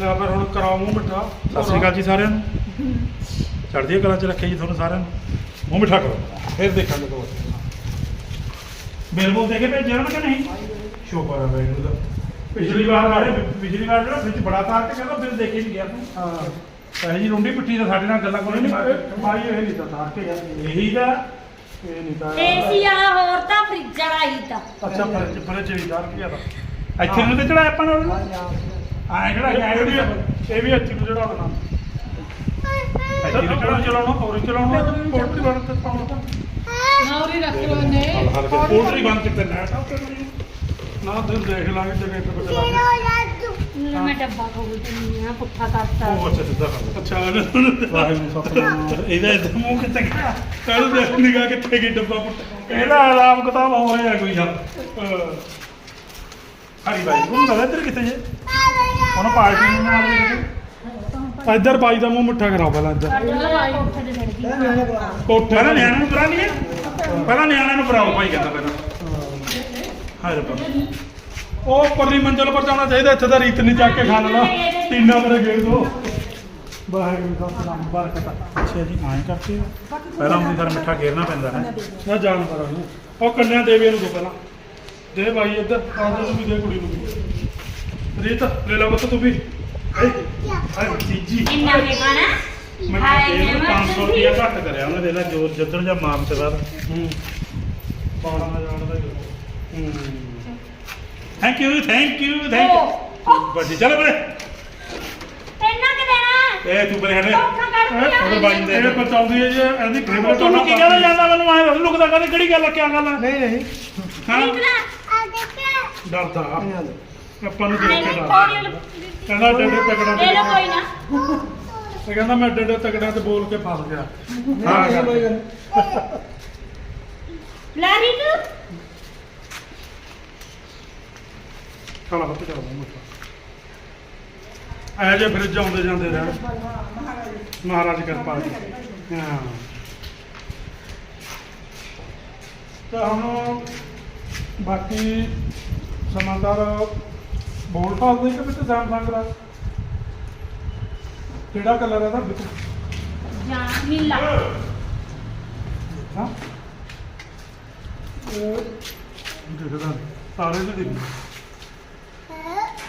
ਲੈ ਫਿਰ ਹੁਣ ਮੂੰਹ ਮਿੱਠਾ। ਸਤਿ ਸ਼੍ਰੀ ਅਕਾਲ ਜੀ ਸਾਰਿਆਂ ਨੂੰ। ਚੜ੍ਹਦੀ ਕਲਾ ਚ ਰੱਖੇ ਜੀ ਤੁਹਾਨੂੰ ਸਾਰਿਆਂ ਨੂੰ। ਮੂੰਹ ਮਿੱਠਾ ਕਰੋ। ਫਿਰ ਦੇਖਾਂਗੇ ਦੋ ਬਿੱਲ ਬੁੱਲ ਦੇ ਕੇ ਭੇਜਿਆ ਨਾ ਕਿ ਨਹੀਂ? ਦਾ ਪਿਛਲੀ ਵਾਰ ਵਾਲੇ ਪਿਛਲੀ ਵਾਰ ਜਿਹੜਾ ਵਿੱਚ ਬੜਾ ਤਾਰ ਕੇ ਕਹਿੰਦਾ ਬਿੱਲ ਦੇ ਕੇ ਨਹੀਂ ਗਿਆ ਤੂੰ। ਹਾਂ। ਇਹ ਜੀ ਰੁੰਡੀ ਪਿੱਠੀ ਦਾ ਸਾਡੇ ਨਾਲ ਗੱਲਾਂ ਕੋਈ ਨਹੀਂ ਭਾਈ ਇਹ ਨਹੀਂ ਤਾਂ ਤਾਰ ਕੇ ਗਿਆ ਇਹੀ ਦਾ ਇਹ ਨਹੀਂ ਤਾਂ ਏਸੀ ਵਾਲਾ ਹੋਰ ਤਾਂ ਫ੍ਰਿਜ ਵਾਲਾ ਹੀ ਤਾਂ। ਅੱਛਾ ਫਰਿੱਜ ਫਰਿੱਜ ਵੀ ਤਾਰ ਕੇ ਆਦਾ ਇੱਥੇ ਨੂੰ ਤੇ ਚੜਾਇਆ ਆਪਾਂ ਨੇ ਆਏ ਜਿਹੜਾ ਇਹ ਵੀ ਇਹ ਵੀ ਅੱਛੀ ਨੂੰ ਜਿਹੜਾ ਹੋਣਾ ਇੱਥੇ ਨੂੰ ਚੜਾਉਣਾ ਚਲਾਉਣਾ ਔਰ ਚਲਾਉਣਾ ਪੋਲਟਰੀ ਬਣ ਤੇ ਪਾਉਣਾ। ਨਾਉਰੀ ਰੱਖ ਲੋ ਨੇ ਪੋਲਟਰੀ ਬੰਦ ਕਿਤੇ ਲੈਟ ਆ ਨਾ ਦਿਨ ਦੇਖ ਲਾਂਗੇ ਤੇ ਬਚਾ ਲਾਂਗੇ ਲੈ ਮੈਂ ਡੱਬਾ ਖੋਲ ਦਿੰਦੀ ਆ ਪੁੱਠਾ ਕਰਤਾ। ਉਹ ਅੱਛਾ ਸਿੱਧਾ ਕਰ ਲਓ। ਅੱਛਾ ਵਾਹਿਗੁਰੂ ਸਤਿਨਾਮ ਇਹਦਾ ਇੱਧਰ ਮੂੰਹ ਕਿੱਥੇ ਗਿਆ? ਕੱਲ ਦੇਖ ਨਿਗਾ ਕਿੱਥੇ ਗਈ ਡੱਬਾ ਪੁੱਟ ਇਹਦਾ ਆਰਾਮ ਕਿਤਾਬ ਹੋ ਰਿਹਾ ਕੋਈ ਯਾਰ ਹਰੀ ਬਾਈ ਨੂੰ ਪਤਾ ਇੱਧਰ ਕਿੱਥੇ ਜੇ? ਉਹਨੂੰ ਪਾਰਟੀ ਨੂੰ ਨਾਲ ਲੈ ਕੇ ਇੱਧਰ ਬਾਈ ਦਾ ਮੂੰਹ ਮਿੱਠਾ ਕਰਾਓ ਪਹਿਲਾਂ ਇੱਧਰ। ਕੋਠੇ ਪਹਿਲਾਂ ਨਿਆਣਿਆਂ ਨੂੰ ਬੁਲਾ ਲਈਏ ਪਹਿਲਾਂ ਨਿਆਣਿਆਂ ਨੂੰ ਬੁਲਾਓ ਭਾਈ ਕਹਿੰਦਾ ਪਹਿਲਾਂ। ਹਾਏ ਰੱਬਾ। ਉਹ ਪਰਲੀ ਮੰਜ਼ਲ ਪਰ ਜਾਣਾ ਚਾਹੀਦਾ ਇੱਥੇ ਤਾਂ ਰੀਤ ਨਹੀਂ ਚੱਕ ਕੇ ਖਾ ਲੈਣਾ। ਟੀਨਾ ਮੇਰੇ ਗੇੜ ਦੋ ਵਾਹਿਗੁਰੂ ਦਾ ਸਲਾਮ ਬਰਕਤ ਅੱਛਾ ਜੀ ਆਏ ਕਰਦੇ ਹੋ ਪਹਿਲਾਂ ਉਹਦੀ ਸਰ ਮਿੱਠਾ ਘੇਰਨਾ ਪੈਂਦਾ ਹੈ। ਨਾ ਪਰ ਉਹਨੂੰ ਉਹ ਕੰਨਿਆ ਦੇਵੀ ਨੂੰ ਦੋ ਪਹਿਲਾਂ। ਦੇ ਬਾਈ ਇੱਧਰ ਆਂਦੇ ਨੂੰ ਵੀ ਦੇ ਕੁੜੀ ਨੂੰ ਵੀ। ਰੀਤ ਲੈ ਲਾ ਬੱਤ ਤੂੰ ਵੀ। ਹਾਏ ਹਾਏ ਜੀਜੀ। ਇੰਨਾ ਕੇ ਖਾਣਾ ਮੈਂ ਹਾਏ ਇਹ ਮੈਂ 500 ਰੁਪਇਆ ਘੱਟ ਕਰਿਆ ਉਹਨੇ ਦੇ ਲਾ ਜੋਰ ਜਿੱਦਣ ਜਾਂ ਮਾਰਨ ਤੇ ਬਾਅਦ ਹੂੰ। ਪਾਉਣਾ ਨਾ ਜਾਣਦਾ ਹੂੰ thank you thank you thank you ਵੱਡੀ ਚੱਲ ਬਰੇ ਇੰਨਾ ਕਿ ਦੇਣਾ? ਇਹ ਤੂੰ ਬਰੇ ਹਟੇ ਕੋਠਾ ਕੱਢ ਕੇ ਉਹਦੇ ਬਾਈ ਦੇ ਹੈ ਜੀ ਇਹਦੀ ਫੇਵਰਟ ਤੂੰ ਕੀ ਕਹਿੰਦਾ ਜਾਂਦਾ ਮੈਨੂੰ? ਆਏ ਲੁਕਦਾ ਕਹਿੰਦੇ ਕਿਹੜੀ ਗੱਲ ਆ ਕਿਆ ਗੱਲ ਆ? ਨਹੀਂ ਨਹੀਂ। ਹਾਂ? ਡਰਦਾ। ਆਪਾਂ ਨੂੰ ਦੇਖ ਕੇ ਡਰਦਾ। ਕਹਿੰਦਾ ਡੱਡੇ ਤਕੜਾ ਲੈ ਲਓ ਕੋਈ ਨਾ। ਇਹ ਕਹਿੰਦਾ ਮੈਂ ਡੱਡੇ ਤਕੜਾ ਤੇ ਬੋਲ ਕੇ ਫਸ ਗਿਆ। ਗੱਲ ਲੈ ਰਹੀ ਖਾਣਾ ਬੱਤ ਦੂੰ ਮਿੱਠਾ। ਆਇਆ ਜੇ ਫਰਿੱਜ ਆਉਂਦੇ ਜਾਂਦੇ ਰਹਿਣ। ਮਹਾਰਾਜ ਕਿਰਪਾ ਜੀ। ਹਾਂ। ਤਾਂ ਹੁਣ ਬਾਕੀ ਸਮਾਂਤਰ ਵੋਲਟਾਸ ਦੇ ਕਿ ਵਿੱਚ ਸੈਮਸੰਗ ਦਾ। ਕਿਹੜਾ ਕਲਰ ਹੈ ਦਾ ਜਾਂ ਨੀਲਾ। ਹਾਂ। ਇਹ ਦੇਖਦਾ। ਸਾਰੇ ਦੇ ਦੇਖ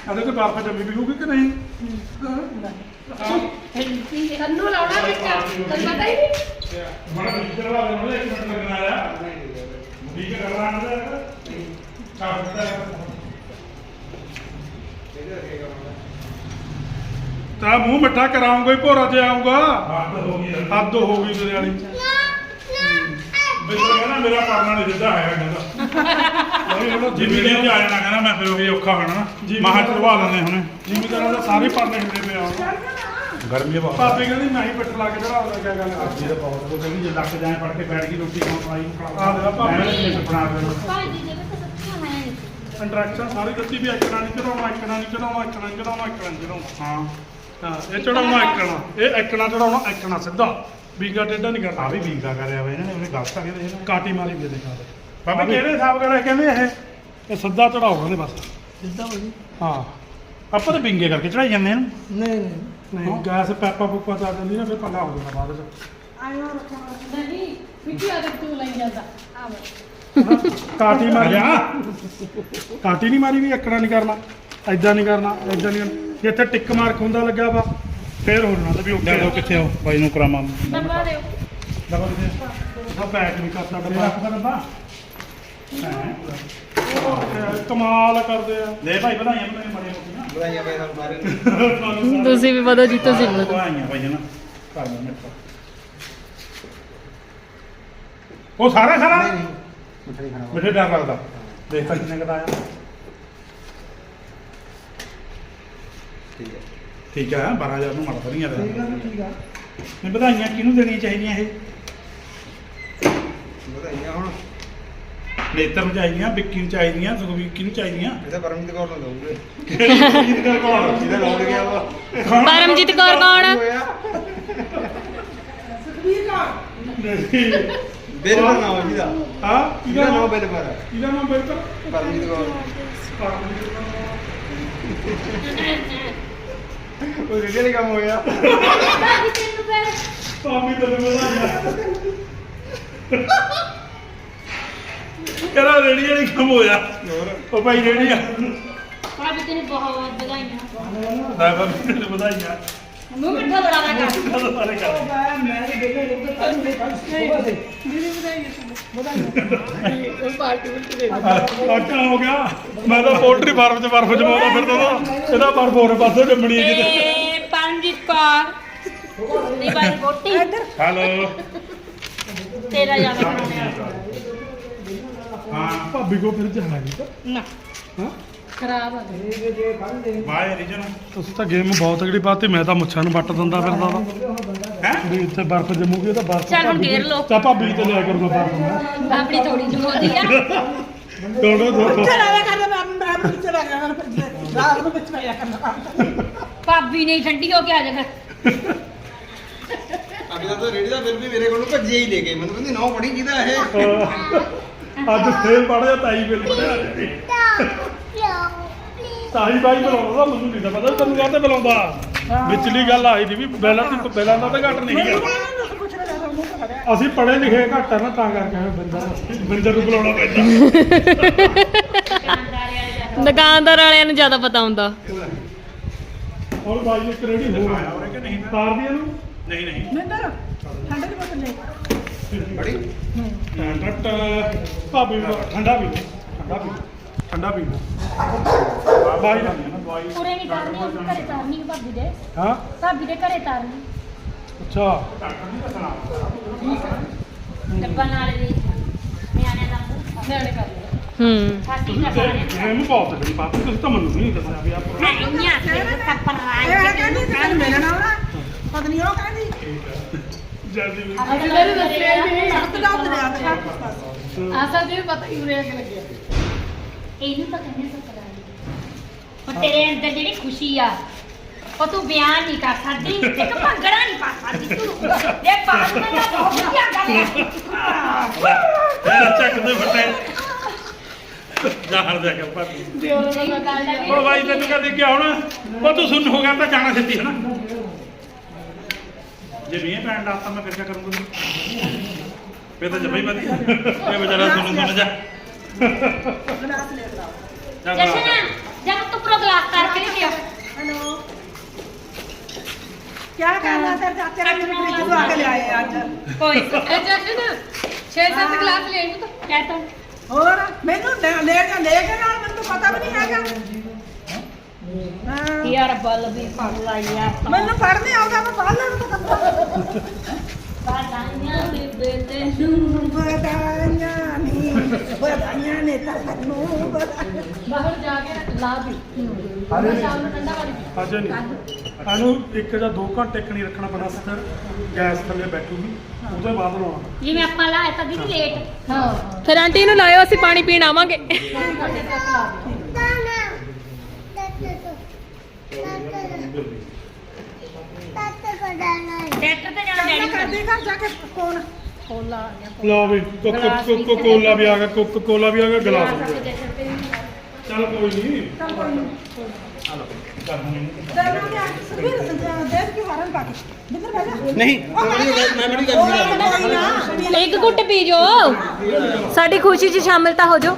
ਅਦੇ ਤੇ ਬਰਫ ਜੰਮੀ ਵੀ ਹੋਊਗੀ ਕਿ ਨਹੀਂ? ਕੰਨੂ ਲਾਉਣਾ ਵਿੱਚ ਤੈਨੂੰ ਪਤਾ ਹੀ ਨਹੀਂ ਬੜਾ ਮਿੱਤਰ ਵਾਲੇ ਨੂੰ ਇੱਕ ਮਿੰਟ ਲੱਗਣਾ ਆ ਠੀਕ ਹੈ ਕਰਨਾ ਆਂਦਾ ਚਾਹਤਾ ਤਾਂ ਮੂੰਹ ਮਿੱਠਾ ਕਰਾਉਂਗਾ ਹੀ ਭੋਰਾ ਤੇ ਆਉਂਗਾ ਹੱਦ ਹੋ ਗਈ ਹੱਦ ਹੋ। ਗਈ ਤੇਰੇ ਵਾਲੀ ਕਹਿੰਦਾ ਮੇਰਾ ਪਰਨਾ ਨਹੀਂ ਸਿੱਧਾ ਹੈ ਕਹਿੰਦਾ ਜਿੰਮੀ ਦੇ ਆ ਜਾਣਾ ਕਹਿੰਦਾ ਮੈਂ ਫਿਰ ਉਹ ਵੀ ਔਖਾ ਹੋਣਾ ਜੀ। ਮਾਹ ਚੜਵਾ ਲੈਂਦੇ ਹੁਣੇ। ਜ਼ਿਮੀਦਾਰਾਂ ਦਾ ਸਾਰੇ ਪਰਨੇ ਹਿੱਲੇ ਪਏ ਆ ਗਰਮੀ ਬਹੁਤ। ਭਾਬੀ ਕਹਿੰਦੀ ਮੈਂ ਹੀ ਪਿੱਟ ਲਾ ਕੇ ਚੜਾ ਦਿੰਦਾ ਕਿਆ ਗੱਲ ਕਰਦੀ ਇਹ ਬਹੁਤ ਉਹ ਕਹਿੰਦੀ ਜੇ ਲੱਗ ਜਾਏ ਪੜ ਕੇ ਬੈਠ ਗਈ ਰੋਟੀ ਖਾਣ ਪਾਈ ਆ ਦੇਖ ਭਾਬੀ। ਵੀ ਬਣਾ ਦੇਣਾ ਭਾਈ ਦੀ ਜਗ੍ਹਾ ਤੇ ਸੱਚੀ ਹੈ ਨਹੀਂ ਇੰਟਰੈਕਸ਼ਨ ਸਾਰੀ ਦਿੱਤੀ ਵੀ ਇੱਕਣਾ ਨਹੀਂ ਚੜਾਉਣਾ ਇੱਕਣਾ ਨਹੀਂ ਚੜਾਉਣਾ ਇੱਕਣਾ ਨਹੀਂ ਚੜਾਉਣਾ ਇੱਕਣਾ ਨਹੀਂ ਚੜਾਉਣਾ ਹਾਂ। ਹਾਂ ਇਹ ਚੜਾਉਣਾ ਇੱਕਣਾ ਇਹ ਇੱਕਣਾ ਚੜਾਉਣਾ ਇੱਕਣਾ ਸਿੱਧਾ। ਵੀਗਾ ਟੇਢਾ ਨਹੀਂ ਆ ਕਰਨਾ ਵੀ ਵੀਗਾ ਕਰਿਆ ਹੋਇਆ ਇਹਨਾਂ ਨੇ ਉਹਨੇ ਗਲਤ ਆ ਇਹਨਾਂ। ਕਾਟੀ ਮਾਰੀ ਵੀ ਦੇਖਾ ਦੇ ਬਾਬਾ ਕਿਹੜੇ ਹਿਸਾਬ ਨਾਲ ਕਹਿੰਦੇ ਇਹ ਇਹ ਸਿੱਧਾ ਚੜਾਉਣਾ ਨੇ ਬਸ ਸਿੱਧਾ ਹੋ ਜੀ ਹਾਂ ਆਪਾਂ ਤਾਂ ਬਿੰਗੇ ਕਰਕੇ ਚੜਾਈ ਜਾਂਦੇ ਇਹਨੂੰ ਨਹੀਂ ਨਹੀਂ ਨਹੀਂ ਗੈਸ ਪੈਪਾ ਪੁੱਪਾ ਚਾ ਜਾਂਦੀ ਨਾ ਫਿਰ ਪੰਗਾ ਹੋ ਜਾਂਦਾ ਬਾਅਦ ਚ ਨਹੀਂ ਮਿੱਟੀ ਆ ਤੂੰ ਲਈ ਜਾਂਦਾ ਆ ਵੇ ਹਨਾ? ਕਾਟੀ ਮਾਰੀ ਆ ਕਾਟੀ ਨਹੀਂ ਮਾਰੀ ਵੀ ਇੱਕਣਾ ਨਹੀਂ ਕਰਨਾ ਐਦਾਂ ਨਹੀਂ ਕਰਨਾ ਐਦਾਂ ਨਹੀਂ ਕਰਨਾ ਜੇ ਇੱਥੇ ਟਿਕ ਮਾਰਕ ਹੁੰਦਾ ਲੱਗਿਆ ਵਾ ਫੇਰ ਹੋ ਜਾਣਾ ਤੇ ਵੀ ਓਕੇ ਕਿੱਥੇ ਹੋ ਬਾਈ ਨੂੰ ਕਰਾਵਾਂ ਡੱਬਾ ਦਿਓ ਡਬਲ ਦੇ ਉਹ ਪੈਕ ਨਹੀਂ ਕਰਦਾ ਡੱਬਾ ਰੱਖਦਾ ਡੱਬਾ ਉਹ ਕਮਾਲ ਕਰਦੇ ਆ। ਲੈ ਭਾਈ ਵਧਾਈਆਂ ਮੈਨੂੰ ਸਾਨੂੰ ਸਾਰੇ ਨੂੰ। ਤੁਸੀਂ ਵੀ ਵਧੋ ਜੀ ਤੁਸੀਂ ਵੀ ਵਧੋ। ਵਧਾਈਆਂ ਭਾਈ ਜਨਾ ਕਰ ਲੈ ਮਿੱਠਾ ਉਹ ਸਾਰਾ ਖਾਣਾ? ਨਹੀਂ ਨਹੀਂ ਮਿੱਠਾ ਨਹੀਂ ਖਾਣਾ। ਮਿੱਠੇ ਡਰ ਲੱਗਦਾ ਦੇਖ ਤਾਂ ਕਿੰਨੇ ਕਦਾ ਆਇਆ। ਠੀਕ ਹੈ। ਠੀਕ ਹੈ 12000 ਨੂੰ ਮਾੜਾ ਤਾਂ ਨਹੀਂ ਆਦਾ ਠੀਕ ਆ ਠੀਕ ਆ। ਮੈਂ ਵਧਾਈਆਂ ਕਿਹਨੂੰ ਦੇਣੀਆਂ ਚਾਹੀਦੀਆਂ ਇਹ? ਵਧਾਈਆਂ ਹੁਣ। ਨੇਤਰ ਨੂੰ ਚਾਹੀਦੀਆਂ ਵਿੱਕੀ ਨੂੰ ਚਾਹੀਦੀਆਂ ਸੁਖਵੀਰ ਕਿਹਨੂੰ ਚਾਹੀਦੀਆਂ? ਇਹ ਤਾਂ ਪਰਮਜੀਤ ਕੌਰ ਨੂੰ ਦਊਂਗੇ। ਕਿਹਦੀ ਗੱਲ ਕੌਣ? ਜਿਹਦਾ ਰੌਂਡ ਗਿਆ ਵਾ। ਪਰਮਜੀਤ ਕੌਰ ਕੌਣ? ਹੋਇਆ। ਬਿੱਲ ਦਾ ਨਾਮ ਜਿਹਦਾ। ਹਾਂ ਜਿਹਦਾ ਨਾਮ? ਬਿੱਲ ਪਰ ਹੈ ਕਿਹਦਾ ਨਾਮ ਬਿਲਕੁਲ ਪਰਮਜੀਤ ਕੌਰ। ਉਹ ਜਿਹੜੇ ਨੇ ਕੰਮ ਹੋਇਆ? ਬਾਜੀ ਤੈਨੂੰ ਫਿਰ ਪਾਪੀ ਤੈਨੂੰ ਵਧਾਈਆਂ ਕਰਾ ਰੇੜੀ ਵਾਲੀ ਕੰਮ ਹੋਇਆ। ਹੋਰ ਉਹ ਭਾਈ ਰੇੜੀ ਆ। ਬਾਜੀ ਤੈਨੂੰ ਬਹੁਤ ਵਧਾਈਆਂ। ਦਾ ਬਾਬੀ ਤੈਨੂੰ ਵਧਾਈਆਂ। ਮੂੰਹ ਮਿੱਠਾ ਬੜਾ ਨਾ ਕਰ। ਕਦੋਂ ਸਾਰੇ ਕਰ। ਆਟਾ ਹੋ ਗਿਆ। ਮੈਂ ਤਾਂ ਪੋਲਟਰੀ ਫਾਰਮ 'ਚ ਬਰਫ਼ ਜਮਾਉਂਦਾ ਫਿਰਦਾ ਤਾ। ਇਹਦਾ ਬਰਫ਼ ਹੋਰ ਪਾਸੇ ਜੰਮਣੀ ਹੈ ਕਿਤੇ। ਤੇ ਪਰਮਜੀਤ ਕੌਰ ਨਹੀਂ ਬਾਈ ਬੋਟੀ ਹੈਲੋ ਤੇਰਾ ਯਾਦ ਕਰਾਉਣੇ ਹਾਂ। ਭਾਬੀ ਕੋ ਫਿਰ ਜਾਣਾ ਜੀ ਨਾ। ਹਾਂ? ਖਰਾਬ ਆ ਗਏ ਬਾਏ ਰੀਜਨ ਤੁਸੀਂ ਤਾਂ ਗੇਮ ਬਹੁਤ ਤਗੜੀ ਪਾਤੀ ਮੈਂ ਤਾਂ ਮੁੱਛਾਂ ਨੂੰ ਵੱਟ ਦਿੰਦਾ ਫਿਰਦਾ ਤਾਂ ਹੈ? ਵੀ ਇੱਥੇ ਬਰਫ਼ ਜੰਮੂਗੀ ਤਾਂ ਬਰਫ਼ ਚੱਲ ਹੁਣ ਭਾਬੀ ਘੇਰ ਤੇ- ਲਓ। ਤਾਂ ਭਾਬੀ ਤੇ ਲਿਆ ਕਰੂੰਗਾ ਬਰਫ਼ ਮੈਂ ਆਪਣੀ ਥੋੜੀ ਜਮੋਦੀ ਆ। ਦੋਨੋਂ ਦੋ ਚਲਾਇਆ ਕਰਦਾ ਮੈਂ ਮੈਂ ਆਪਣੇ ਪਿੱਛੇ ਲੱਗ ਜਾਣਾ ਫਿਰ ਰਾਤ ਨੂੰ ਵਿੱਚ ਪਿਆ ਕਰਨਾ ਭਾਬੀ ਨਹੀਂ ਠੰਡੀ ਹੋ ਕੇ ਆ ਜਾ ਫਿਰ ਅਭੀ ਤਾਂ ਰੇੜੀ ਦਾ ਬਿੱਲ ਵੀ ਮੇਰੇ ਕੋਲੋਂ ਭੱਜਿਆ ਹੀ ਲੈ ਗਏ ਮੈਨੂੰ ਕਹਿੰਦੀ ਨੌ ਪੜੀ ਕਿਹਦਾ ਇਹ? ਅੱਜ ਫੇਰ ਪੜ ਜਾ ਤਾਈ ਬਿਲ ਪੜਿਆ ਤਾਈ ਬਾਈ ਬੁਲਾਉਂਦਾ ਮੈਨੂੰ ਨਹੀਂ ਤਾਂ ਪਤਾ ਤੈਨੂੰ ਕਾਹਤੇ ਬੁਲਾਉਂਦਾ। ਵਿਚਲੀ ਗੱਲ ਆਈ ਦੀ ਵੀ ਬੈਲਾਂ ਦੀ ਬੈਲਾਂ ਦਾ ਤਾਂ ਘੱਟ ਨਹੀਂ ਤੇ ਫੜਿਆ ਅਸੀਂ ਪੜ੍ਹੇ ਲਿਖੇ ਘੱਟ ਆ ਨਾ ਤਾਂ ਕਰਕੇ ਐਵੇਂ ਬੰਦਾ ਬੰਦੇ ਨੂੰ ਬੁਲਾਉਣਾ ਪੈਂਦਾ। ਦੁਕਾਨਦਾਰ ਵਾਲਿਆਂ ਨੂੰ ਜ਼ਿਆਦਾ ਪਤਾ ਹੁੰਦਾ। ਹੋਰ ਬਾਈ ਹੋ ਆਇਆ ਹੋਰੇ। ਕਿ ਨਹੀਂ ਤਾਰ ਦੀ ਇਹਨੂੰ। ਨਹੀਂ ਨਹੀਂ। ਮਿੰਦਰ ਠੰਡੇ ਦੀ ਬੋਤਲ ਲੈ। ਬੜੀ ਟਟ ਭਾਬੀ ਠੰਡਾ ਪੀ ਠੰਡਾ ਪੀ ਠੰਡਾ ਪੀ। ਬਾਈ ਨਹੀਂ ਨਾ ਦਵਾਈ। ਪੂਰੇ ਨਹੀਂ ਕਰਨੀ ਉਹਨੂੰ ਘਰੇ ਤਾਰਨੀ ਭਾਬੀ ਦੇ। ਹਾਂ? ਭਾਬੀ ਦੇ ਘਰੇ ਤਾਰਨੀ। ਅੱਛਾ। ਡੱਬਾ ਨਾਲ ਦੇ ਨਿਆਣਿਆਂ ਦਾ ਨਿਆਣੇ ਕਰ ਹੂੰ। ਸਾਡੀ ਤੇ ਗੇਮ ਬਹੁਤ ਤਗੜੀ ਪਾਤੀ ਤੁਸੀਂ ਤਾਂ ਮੈਨੂੰ ਨਹੀਂ ਦੱਸਿਆ ਵੀ ਆਪ ਮੈਂ ਇੰਨੀਆਂ ਤੇ ਇਹ ਸਪਰਾਈ ਕਹਿੰਦੀ ਕੱਲ ਮਿਲਣਾ ਆਉਣਾ ਪਤਾ ਨਹੀਂ ਉਹ ਕਹਿੰਦੀ ਜਲਦੀ ਨਹੀਂ ਦਾ ਦਰਿਆ ਤੇ ਆਸਾ ਪਤਾ ਹੀ ਉਰੇ ਅੱਗ ਲੱਗਿਆ ਇਹਨੂੰ ਤਾਂ ਕਹਿੰਦੇ ਸਪਰਾਈ ਉਹ ਤੇਰੇ ਅੰਦਰ ਜਿਹੜੀ ਖੁਸ਼ੀ ਆ ਉਹ ਤੂੰ ਬਿਆਨ ਨਹੀਂ ਕਰ ਸਕਦੀ। ਇੱਕ ਭੰਗੜਾ ਨਹੀਂ ਪਾ ਸਕਦੀ ਤੂੰ। ਇਹ ਬਾਤ ਮੈਂ ਤਾਂ ਬਹੁਤ ਵਧੀਆ ਗੱਲ ਹੈ ਇਹ ਚੱਕ ਦੇ ਫੱਟੇ। ਜਾਹਰ ਦੇ ਕੇ ਭਾਬੀ। ਸਹੀ ਗੱਲ ਹੈ ਉਹ ਬਾਈ ਤੈਨੂੰ ਕਹਦੇ ਕਿ ਹੁਣ ਉਹ ਤੂੰ ਸੁਣ ਹੋ ਗਿਆ ਤਾਂ ਜਾਣਾ ਛੇਤੀ ਨਾ। ਜੇ ਮੀਂਹ ਪੈਣ ਦਾ ਤਾਂ ਮੈਂ ਫਿਰ ਕੀ ਕਰੂੰਗਾ? ਫੇਰ ਤਾਂ ਜਮਈ ਵਧੀਆ। ਇਹ ਵਿਚਾਰਾ ਸੁਣ ਸੁਣ ਜਾ ਗਲਾਸ ਲੈ ਲਾ ਜਾ ਬਣਾ। ਜਸ਼ਨ ਜਦ ਤੂੰ ਪ੍ਰੋਗਰਾਮ ਕਰਕੇ ਲਿਆ ਹੈਲੋ। ਕੀ ਕਰਨਾ ਤੇ ਚਾਚੇ ਨੇ ਮੈਨੂੰ ਫ੍ਰਿਜ ਤੋਂ ਆ ਕੇ ਲਿਆਏ ਅੱਜ? ਕੋਈ ਇਹ ਜਸ਼ਨ 6-7 ਗਲਾਸ ਲੈ ਤੂੰ ਕਹਿ ਤਾ। ਹੋਰ ਮੈਨੂੰ ਲੈ ਲੈ ਕੇ ਲੈ ਕੇ ਨਾਲ ਮੈਨੂੰ ਤਾਂ ਪਤਾ ਵੀ ਨਹੀਂ ਹੈਗਾ। ਹਾਂ ਯਾਰ ਬਲ ਵੀ ਪੜ ਲਾਇਆ ਮੈਨੂੰ ਪੜ੍ਹਨੇ ਆਉਂਦਾ ਮੈਂ ਪੜ੍ਹ ਲੈਣ ਤਾਂ ਪਤਾ ਬਾਦਾਈਆਂ ਦੇ ਬੇਲੇ ਨੂੰ। ਬਦਾਈਆਂ ਨੀ ਬਦਾਈਆਂ ਨੇ ਤਾਂ ਸਾਨੂੰ ਬਦਾਈਆਂ ਬਾਹਰ ਜਾ ਕੇ ਲਾ ਦੀ। ਹਾਲੇ ਸ਼ਾਮ ਨੂੰ ਠੰਡਾ ਪਾਣੀ ਅੱਜ ਨਹੀਂ ਇਹਨੂੰ ਇੱਕ ਜਾਂ ਦੋ ਘੰਟੇ ਕਣੀ ਰੱਖਣਾ ਪੈਣਾ ਫਿਰ ਗੈਸ ਥੱਲੇ ਬੈਠੂਗੀ ਉਹਦੇ ਬਾਅਦ ਲਾਉਣਾ। ਜਿਵੇਂ ਆਪਾਂ ਲਾਇਆ ਤਾਂ ਦੀਦੀ ਲੇਟ ਹਾਂ। ਫਿਰ ਆਂਟੀ ਨੂੰ ਲਾਇਓ ਅਸੀਂ ਪਾਣੀ ਪੀਣ ਆਵਾਂਗੇ। ਟਰੈਕਟਰ ਤੇ ਜਾਣਾ ਮੈਂ ਡੈਡੀ ਕਰਦੀ ਘਰ ਜਾ ਕੇ ਫੋਨ। ਖੋਲਾ ਆ ਗਿਆ। ਲਓ ਵੀ ਕੋਕੋ ਕੋਕੋ ਕੋਲਾ ਵੀ ਆ ਗਿਆ ਕੋਕੋ ਕੋਲਾ ਵੀ ਆ ਗਿਆ ਗਲਾਸ ਵੀ ਆ ਗਿਆ। ਚੱਲ ਕੋਈ ਨਹੀਂ ਚੱਲ ਕੋਈ ਨਹੀਂ ਦਰਨਾ ਦੇ ਆ ਸੁਬੀਰ ਦੇਖ ਕੇ ਹਾਰਨ ਪਾ ਕੇ। ਜਿੱਧਰ ਬੈਠਾ ਨਹੀਂ ਮੈਂ ਬੜੀ ਗੱਲ ਸੀ ਕੋਈ ਨਾ ਇੱਕ ਘੁੱਟ ਪੀ ਜੋ। ਸਾਡੀ ਖੁਸ਼ੀ 'ਚ ਸ਼ਾਮਿਲ ਤਾਂ ਹੋ ਜਾਓ।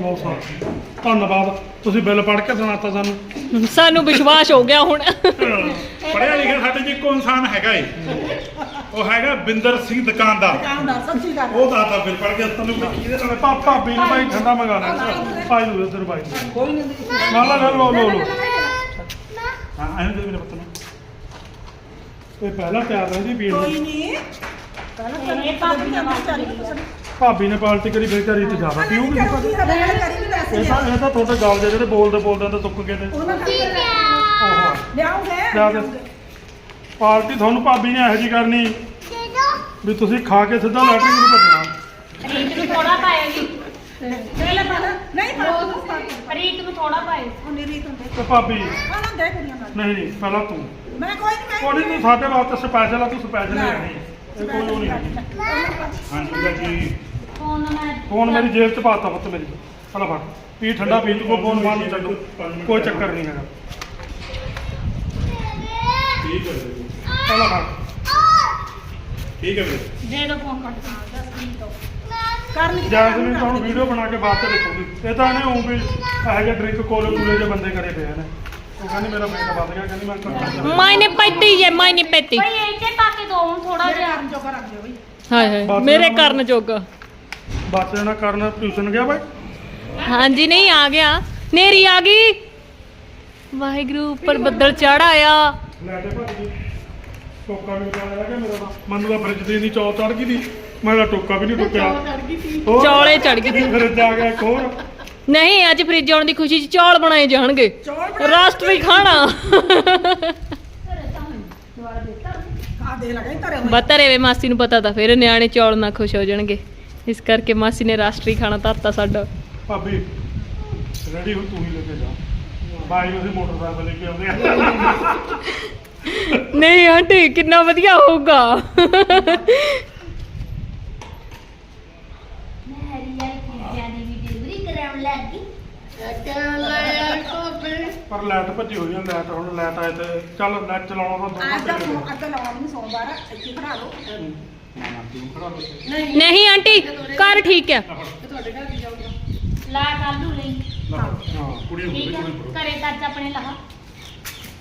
ਲਓ ਸਾਹਿਬ ਧੰਨਵਾਦ। ਤੁਸੀਂ ਬਿੱਲ ਪੜ੍ਹ ਕੇ ਸੁਣਾਤਾ ਸਾਨੂੰ। ਸਾਨੂੰ ਵਿਸ਼ਵਾਸ ਹੋ ਗਿਆ ਹੁਣ। ਪੜਿਆ ਲਿਖਿਆ ਸਾਡੇ ਚ ਇੱਕੋ ਇਨਸਾਨ ਹੈਗਾ ਏ। ਉਹ ਹੈਗਾ ਬਿੰਦਰ ਸਿੰਘ ਦੁਕਾਨਦਾਰ। ਕੰਮ ਸੱਚੀ ਗੱਲ ਉਹ ਦਾਦਾ ਫਿਰ ਪੜ ਕੇ ਤੁਹਾਨੂੰ ਮੈਂ ਕੀ ਦੇ ਨਾਲ ਪਾ ਭਾਬੀ ਨੂੰ ਭਾਈ ਠੰਡਾ ਮੰਗਾ ਲੈ ਭਾਈ ਨੂੰ ਇੱਧਰ ਭਾਈ ਕੋਈ ਨਹੀਂ ਨਾ ਨਾ ਲਓ ਲਓ ਲਓ। ਹਾਂ ਐਂ ਦੇ ਮੇਰੇ ਪੁੱਤ ਨੂੰ। ਇਹ ਪਹਿਲਾਂ ਤਿਆਰ ਰਹਿੰਦੀ ਪੀਣ ਕੋਈ ਨੂੰ। ਨਹੀਂ। ਪਹਿਲਾਂ ਇਹ ਭਾਬੀ ਨਾਲ ਬਾਤ ਚੱਲੀ ਭਾਬੀ ਨੇ ਪਾਲਟੀ ਕਰੀ ਫਿਰ ਘਰੀ ਤੇ ਜ਼ਿਆਦਾ ਪੀਊਗੀ ਕਰੂਗੀ ਸਾਡੇ ਨਾਲ ਕਰੀ ਵੀ ਵੈਸੇ ਇਹ ਤਾਂ ਇਹ ਤਾਂ ਤੁਹਾਡੇ ਗੱਲ ਦੇ ਜਿਹੜੇ ਬੋਲਦੇ ਬੋਲਦੇ ਤਾਂ ਤੁੱਕ ਗਏ ਉਹਨਾਂ ਓਹੋ ਲਿਆਉਂਗੇ। ਪਾਲਟੀ ਤੁਹਾਨੂੰ ਭਾਬੀ ਨੇ ਇਹੋ ਜੀ ਕਰਨੀ। ਵੀ ਤੁਸੀਂ ਖਾ ਕੇ ਸਿੱਧਾ ਲੈਟਰਿੰਗ ਨੂੰ ਭੱਜਣਾ। ਰੀਤ ਨੂੰ ਥੋੜਾ ਪਾਏਗੀ। ਪਹਿਲੇ ਪਹਿਲੇ ਨਹੀਂ ਪਾ ਰੀਤ ਨੂੰ ਥੋੜਾ ਪਾਏ। ਉਹ ਰੀਤ ਹੁੰਦੇ। ਤੇ ਭਾਬੀ। ਆ ਨਾ ਦੇ ਕੁੜੀਆਂ ਨਾਲ। ਨਹੀਂ ਨਹੀਂ ਪਹਿਲਾਂ ਤੂੰ। ਮੈਂ ਕੋਈ ਨਹੀਂ ਕੋਲੀ ਤੂੰ ਸਾਡੇ ਵਾਸਤੇ ਸਪੈਸ਼ਲ ਆ ਤੂੰ ਸਪੈਸ਼ਲ ਹੀ ਆਣੀ ਇਹ ਕੋਈ ਉਹ ਨਹੀਂ ਹੈਗੀ ਹਾਂਜੀ ਵੀਰਾ ਜੀ। ਫੋਨ ਮੈਂ ਫੋਨ ਮੇਰੀ ਜੇਬ 'ਚ ਪਾਤਾ ਪੁੱਤ ਮੇਰੀ। ਫੜਾ ਫੜ ਪੀ ਠੰਡਾ ਪੀ ਤੂੰ ਫੋਨ ਮਾਰ ਨਹੀਂ ਛੱਡੂ। ਕੋਈ ਚੱਕਰ ਨਹੀਂ ਹੈਗਾ। ਠੀਕ ਹੈ ਵੀਰੇ। ਫੜਾ ਫੜ ਠੀਕ ਹੈ ਵੀਰੇ। ਦੇ ਦੋ ਫੋਨ ਕੱਟ ਦੱਸ ਮਿੰਟ ਤੋਂ ਕਰਨ ਦੀ ਜੈਸਮੀਨ ਤਾਂ ਹੁਣ ਵੀਡੀਓ ਬਣਾ ਕੇ ਬਾਅਦ ਚ ਦੇਖੂਗੀ। ਇਹ ਤਾਂ ਇਹਨੇ ਉਹ ਵੀ ਇਹੋ ਜਿਹੇ ਡਰਿੰਕ ਕੋਲੇ ਕੂਲੇ ਜਿਹੇ ਬੰਦੇ ਕਰੇ ਪਏ ਨੇ ਉਹ ਕਹਿੰਦੀ ਮੇਰਾ ਵੇਟ ਵੱਧ ਗਿਆ ਕਹਿੰਦੀ ਮੈਂ ਕਰਨਾ ਮਾਇਨੇ ਪੈਤੀ ਜੇ ਮਾਇਨੇ ਪੈਤੀ। ਭਾਈ ਇੱਥੇ ਪਾ ਕੇ ਹੁਣ ਥੋੜਾ ਜਿਹਾ। ਜੋਗਾ ਰੱਖ ਦਿਓ ਬਈ। ਹਾਏ ਹਾਏ ਮੇਰੇ ਕਰਨ ਜੋਗਾ ਬੱਸ ਇਹਨਾਂ ਕਰਨ ਟਿਊਸ਼ਨ ਗਿਆ ਬਾਈ? ਹਾਂਜੀ ਨਹੀਂ ਆ ਗਿਆ। ਨੇਰੀ ਆ ਗਈ। ਵਾਹਿਗੁਰੂ ਉੱਪਰ ਬੱਦਲ ਚੜ ਆਇਆ। ਲੈ ਤੇ ਭਾਜੀ ਟੋਕਾ ਵੀ ਉਤਾਰ ਲਿਆ ਕਿ ਮੇਰਾ ਤਾਂ। ਮੈਨੂੰ ਤਾਂ ਫਰਿੱਜ ਦੀ ਨਹੀਂ ਚੌ ਚੜ ਗਈ ਦੀ ਮੇਰਾ ਟੋਕਾ ਵੀ ਨਹੀਂ ਟੁੱਕਿਆ ਹੋਰ? ਚੌਲੇ ਚੜ ਗਏ ਸੀ। ਫਰਿੱਜ ਆ ਗਿਆ ਇੱਕ ਹੋਰ। ਨਹੀਂ ਅੱਜ ਫ੍ਰਿਜ ਆਉਣ ਦੀ ਖੁਸ਼ੀ 'ਚ ਚੌਲ ਬਣਾਏ ਜਾਣਗੇ। ਚੌਲ ਰਾਸ਼ਟਰੀ ਖਾਣਾ। ਦੇ ਲਗਾਈ ਧਰੇ ਹੋਏ ਬਤਰੇ ਵੇ ਮਾਸੀ ਨੂੰ ਪਤਾ ਤਾਂ ਫਿਰ ਨਿਆਣੇ ਚੌਲ ਨਾਲ ਖੁਸ਼ ਹੋ ਜਾਣਗੇ। ਇਸ ਕਰਕੇ ਮਾਸੀ ਨੇ ਰਾਸ਼ਟਰੀ ਖਾਣਾ ਧਰਤਾ ਸਾਡਾ। ਭਾਬੀ ਰੈਡੀ ਹੋ ਤੂੰ ਹੀ ਲੈ ਕੇ ਜਾ। ਬਾਈ ਉਹਦੀ ਮੋਟਰਸਾਈਕਲ ਲੈ ਕੇ ਆਉਂਦੇ ਆ ਨਹੀਂ ਆਂਟੀ ਕਿੰਨਾ ਵਧੀਆ ਹੋਊਗਾ। ਹਰੀ ਵਾਲੀ ਚੀਜ਼ਾਂ ਦੀ ਵੀ ਡਿਲੀਵਰੀ ਕਰਾਉਣ ਲੱਗ ਗਈ। ਪਰ ਲਾਈਟ ਭੱਜੀ ਹੋਈ ਆ ਲਾਈਟ ਹੁਣ ਲਾਈਟ ਆਏ ਤੇ ਚੱਲ ਲਾਈਟ ਚਲਾਉਣਾ ਤਾਂ ਅੱਧਾ ਦੋ ਫੋਨ ਅੱਧਾ ਲਾਉਣ ਨੂੰ ਸੋਮਵਾਰ ਆ, ਇੱਥੇ ਖੜਾ ਲਓ ਨਹੀਂ ਆਂਟੀ ਘਰ ਠੀਕ ਆ। ਲਾ ਕਾਲੂ ਲਈ। ਹਾਂ ਕੁੜੀ ਨੂੰ ਠੀਕ ਕੁੜੀ ਹੈ ਨੂੰ ਘਰੇ ਤਾਂ ਅੱਜ ਆਪਣੇ ਲਾ।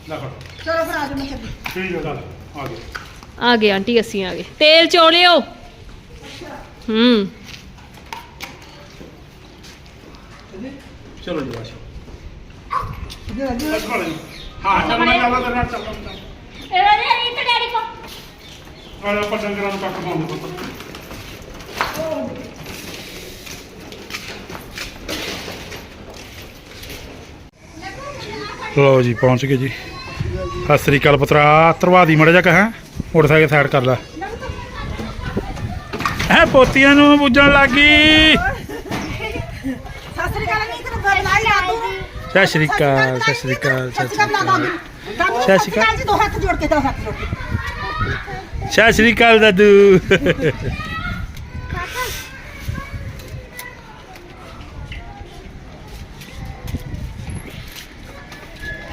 ਲੈ ਫੜ। ਚਲੋ ਫਿਰ ਆ ਜਾਓ ਮੈਂ ਚੱਲੀ। ਠੀਕ ਹੈ ਚੱਲ ਆ ਗਏ। ਆ ਗਏ ਆਂਟੀ ਅਸੀਂ ਆ ਗਏ। ਤੇਲ ਚੋਲਿਓ। ਹੂੰ। ਚਲੋ ਜੀ ਬਾਸ਼ੋ ਜੀ ਜੀ ਹਾਂ ਚੱਲ ਮੈਂ ਚੱਲਦਾ ਤੇਰੇ ਨਾਲ ਚੱਲਦਾ ਇਹ ਰੇ ਰੀਤ ਡੈਡੀ ਲਓ ਜੀ, ਪਹੁੰਚ ਗਏ ਜੀ। ਸਤਿ ਸ੍ਰੀ ਅਕਾਲ ਪੁੱਤਰਾ, ਧਰਵਾ ਦੀ ਮੜਾ ਜਾ ਕਹਾਂ? ਮੋਟਰਸਾਈਕਲ ਸਾਈਡ ਕਰ ਲੈ। ਐ ਪੋਤੀਆਂ ਨੂੰ ਪੁੱਜਣ ਲੱਗੀ ਸਤਿ ਸ੍ਰੀ ਅਕਾਲ ਨਹੀਂ ਤੈਨੂੰ ਬੁਲਾਈ ਆ ਤੂੰ ਸਤਿ ਸ੍ਰੀ ਅਕਾਲ, ਸਤਿ ਸ੍ਰੀ ਅਕਾਲ, ਸਤਿ ਸ੍ਰੀ ਅਕਾਲ। ਸਤਿ ਸ਼੍ਰੀ ਅਕਾਲ। ਜੀ ਦੋ ਹੱਥ ਜੋੜ ਕੇ ਦੋ ਹੱਥ ਜੋੜ ਕੇ ਸਤਿ ਸ੍ਰੀ ਅਕਾਲ, ਦਾਦੂ।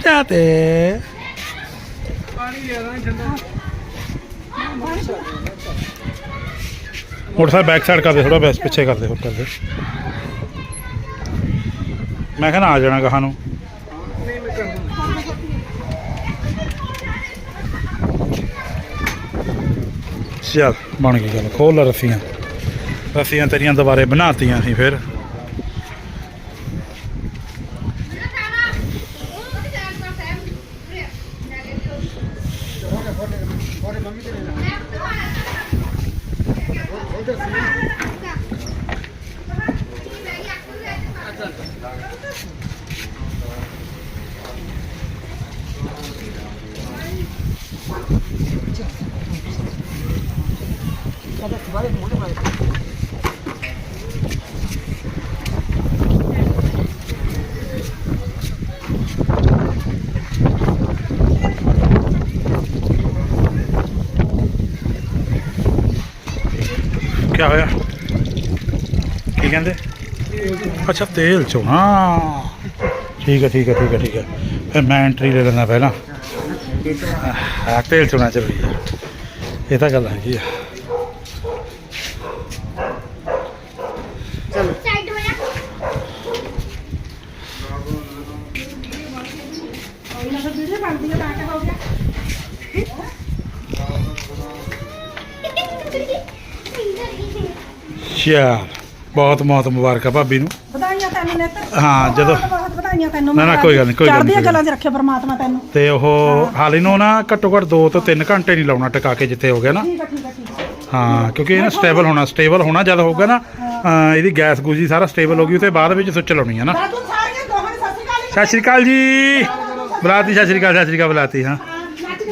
ਜਾਤੇ ਮੋਟਰਸਾਈਕਲ ਬੈਕ ਸਾਈਡ ਕਰਦੇ ਥੋੜਾ ਬੈਸ ਪਿੱਛੇ ਕਰਦੇ, ਹੋਰ ਕਰ ਮੈਂ ਕਹਿੰਦਾ ਆ ਜਾਣਾ ਕਹਾਂ ਨੂੰ। ਚਲ, ਬਣ ਗਈ ਗੱਲ। ਖੋਲ ਰੱਸੀਆਂ। ਰੱਸੀਆਂ ਤੇਰੀਆਂ ਦੁਬਾਰੇ ਬਣਾਤੀਆਂ ਸੀ ਫਿਰ। ਕੀ ਹੋਇਆ? ਕੀ ਕਹਿੰਦੇ? ਅੱਛਾ, ਤੇਲ ਚੋਂ। ਹਾਂ। ਠੀਕ ਹੈ ਠੀਕ ਹੈ ਠੀਕ ਹੈ ਠੀਕ ਹੈ। ਫਿਰ ਮੈਂ ਐਂਟਰੀ ਲੈ ਲੈਣਾ ਪਹਿਲਾਂ। ਹਾਂ ਤੇਲ ਚੋਣਾ ਜ਼ਰੂਰੀ ਹੈ ਇਹ ਤਾਂ ਗੱਲ ਹੈਗੀ ਆ ਸਾਈਡ ਹੋ ਜਾ ਉਹਨਾਂ ਦਾ ਵੀਡੀਓ ਬਣਦੀ ਹੈ ਤਾਂ ਕਿ ਹੋ ਗਿਆ ਚੱਲ ਬਹੁਤ ਬਹੁਤ ਮੁਬਾਰਕਾਂ ਭਾਬੀ ਨੂੰ ਵਧਾਈਆਂ ਤੈਨੂੰ ਨੇਤਰ ਹਾਂ, ਜਦੋਂ- ਬਹੁਤ ਬਹੁਤ ਵਧਾਈਆਂ ਤੈਨੂੰ ਨਾ, ਨਾ। ਕੋਈ ਗੱਲ ਨਹੀਂ, ਕੋਈ ਗੱਲ ਨਹੀਂ, ਚੜ੍ਹਦੀਆਂ ਕੋਈ ਗੱਲਾਂ 'ਚ ਰੱਖੇ ਪਰਮਾਤਮਾ ਤੈਨੂੰ। ਤੇ ਉਹ ਹਾਲੇ ਨੂੰ ਨਾ ਘੱਟੋ ਘੱਟ 2 ਤੋਂ 3 ਘੰਟੇ ਨਹੀਂ ਲਾਉਣਾ ਟਿਕਾ ਕੇ ਜਿੱਥੇ ਹੋ ਗਿਆ ਨਾ। ਠੀਕ ਆ ਠੀਕ ਆ ਠੀਕ ਆ। ਹਾਂ ਕਿਉਂਕਿ ਇਹ ਨਾ ਸਟੇਬਲ ਹੋਣਾ ਸਟੇਬਲ ਹੋਣਾ ਜਦ ਹੋਊਗਾ ਨਾ ਅਹ ਇਹਦੀ ਗੈਸ ਗੂਜੀ ਸਾਰਾ ਸਟੇਬਲ ਹੋ ਗਈ ਤੇ ਬਾਅਦ ਵਿੱਚ ਸੁੱਚ ਲਾਉਣੀ ਹੈ ਨਾ। ਦਾਦੂ ਸਾਰੀਆਂ ਦੋਹਾਂ ਨੇ ਸਤਿ ਸ਼੍ਰੀ ਅਕਾਲ ਸਤਿ ਸ਼੍ਰੀ ਅਕਾਲ ਜੀ। ਬੁਲਾਤੀ। ਸਤਿ ਸ਼੍ਰੀ ਅਕਾਲ ਸਤਿ ਸ਼੍ਰੀ ਅਕਾਲ ਬੁਲਾਤੀ ਹਾਂ।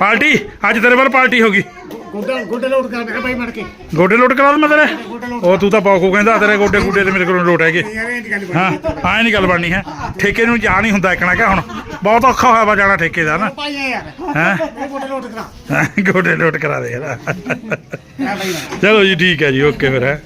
ਪਾਰਟੀ ਅੱਜ ਤੇਰੇ ਵੱਲ ਪਾਰਟੀ ਹੋਗੀ ਗੋਡੇ ਗੋਡੇ ਲੋਡ ਕਰ ਮੇਰਾ ਭਾਈ ਮੜ ਕੇ। ਗੋਡੇ ਲੋਟ ਕਰਾ ਦ ਮੈਂ ਤੇਰੇ? ਉਹ ਤੂੰ ਤਾਂ ਪੌਕੂ ਕਹਿੰਦਾ ਤੇਰੇ ਗੋਡੇ ਗੁੱਡੇ ਤੇ ਮੇਰੇ ਕੋਲ ਲੋਟ ਹੈਗੇ। ਹਾਂ ਆਏ ਨਹੀਂ ਗੱਲ ਬਣਨੀ ਹੈ। ਠੇਕੇ ਨੂੰ ਜਾ ਨਹੀਂ ਹੁੰਦਾ ਇੱਕਣਾ ਕਿ ਹੁਣ। ਬਹੁਤ ਔਖਾ ਹੋਇਆ ਵਾ ਜਾਣਾ ਠੇਕੇ ਦਾ ਨਾ। ਹੈ? ਗੋਡੇ ਲੋਡ ਕਰਾ। ਗੋਡੇ ਲੋਟ ਕਰਾ ਦੇ ਚਲੋ ਜੀ ਠੀਕ ਹੈ ਜੀ ਓਕੇ ਫਿਰ ਹੈ।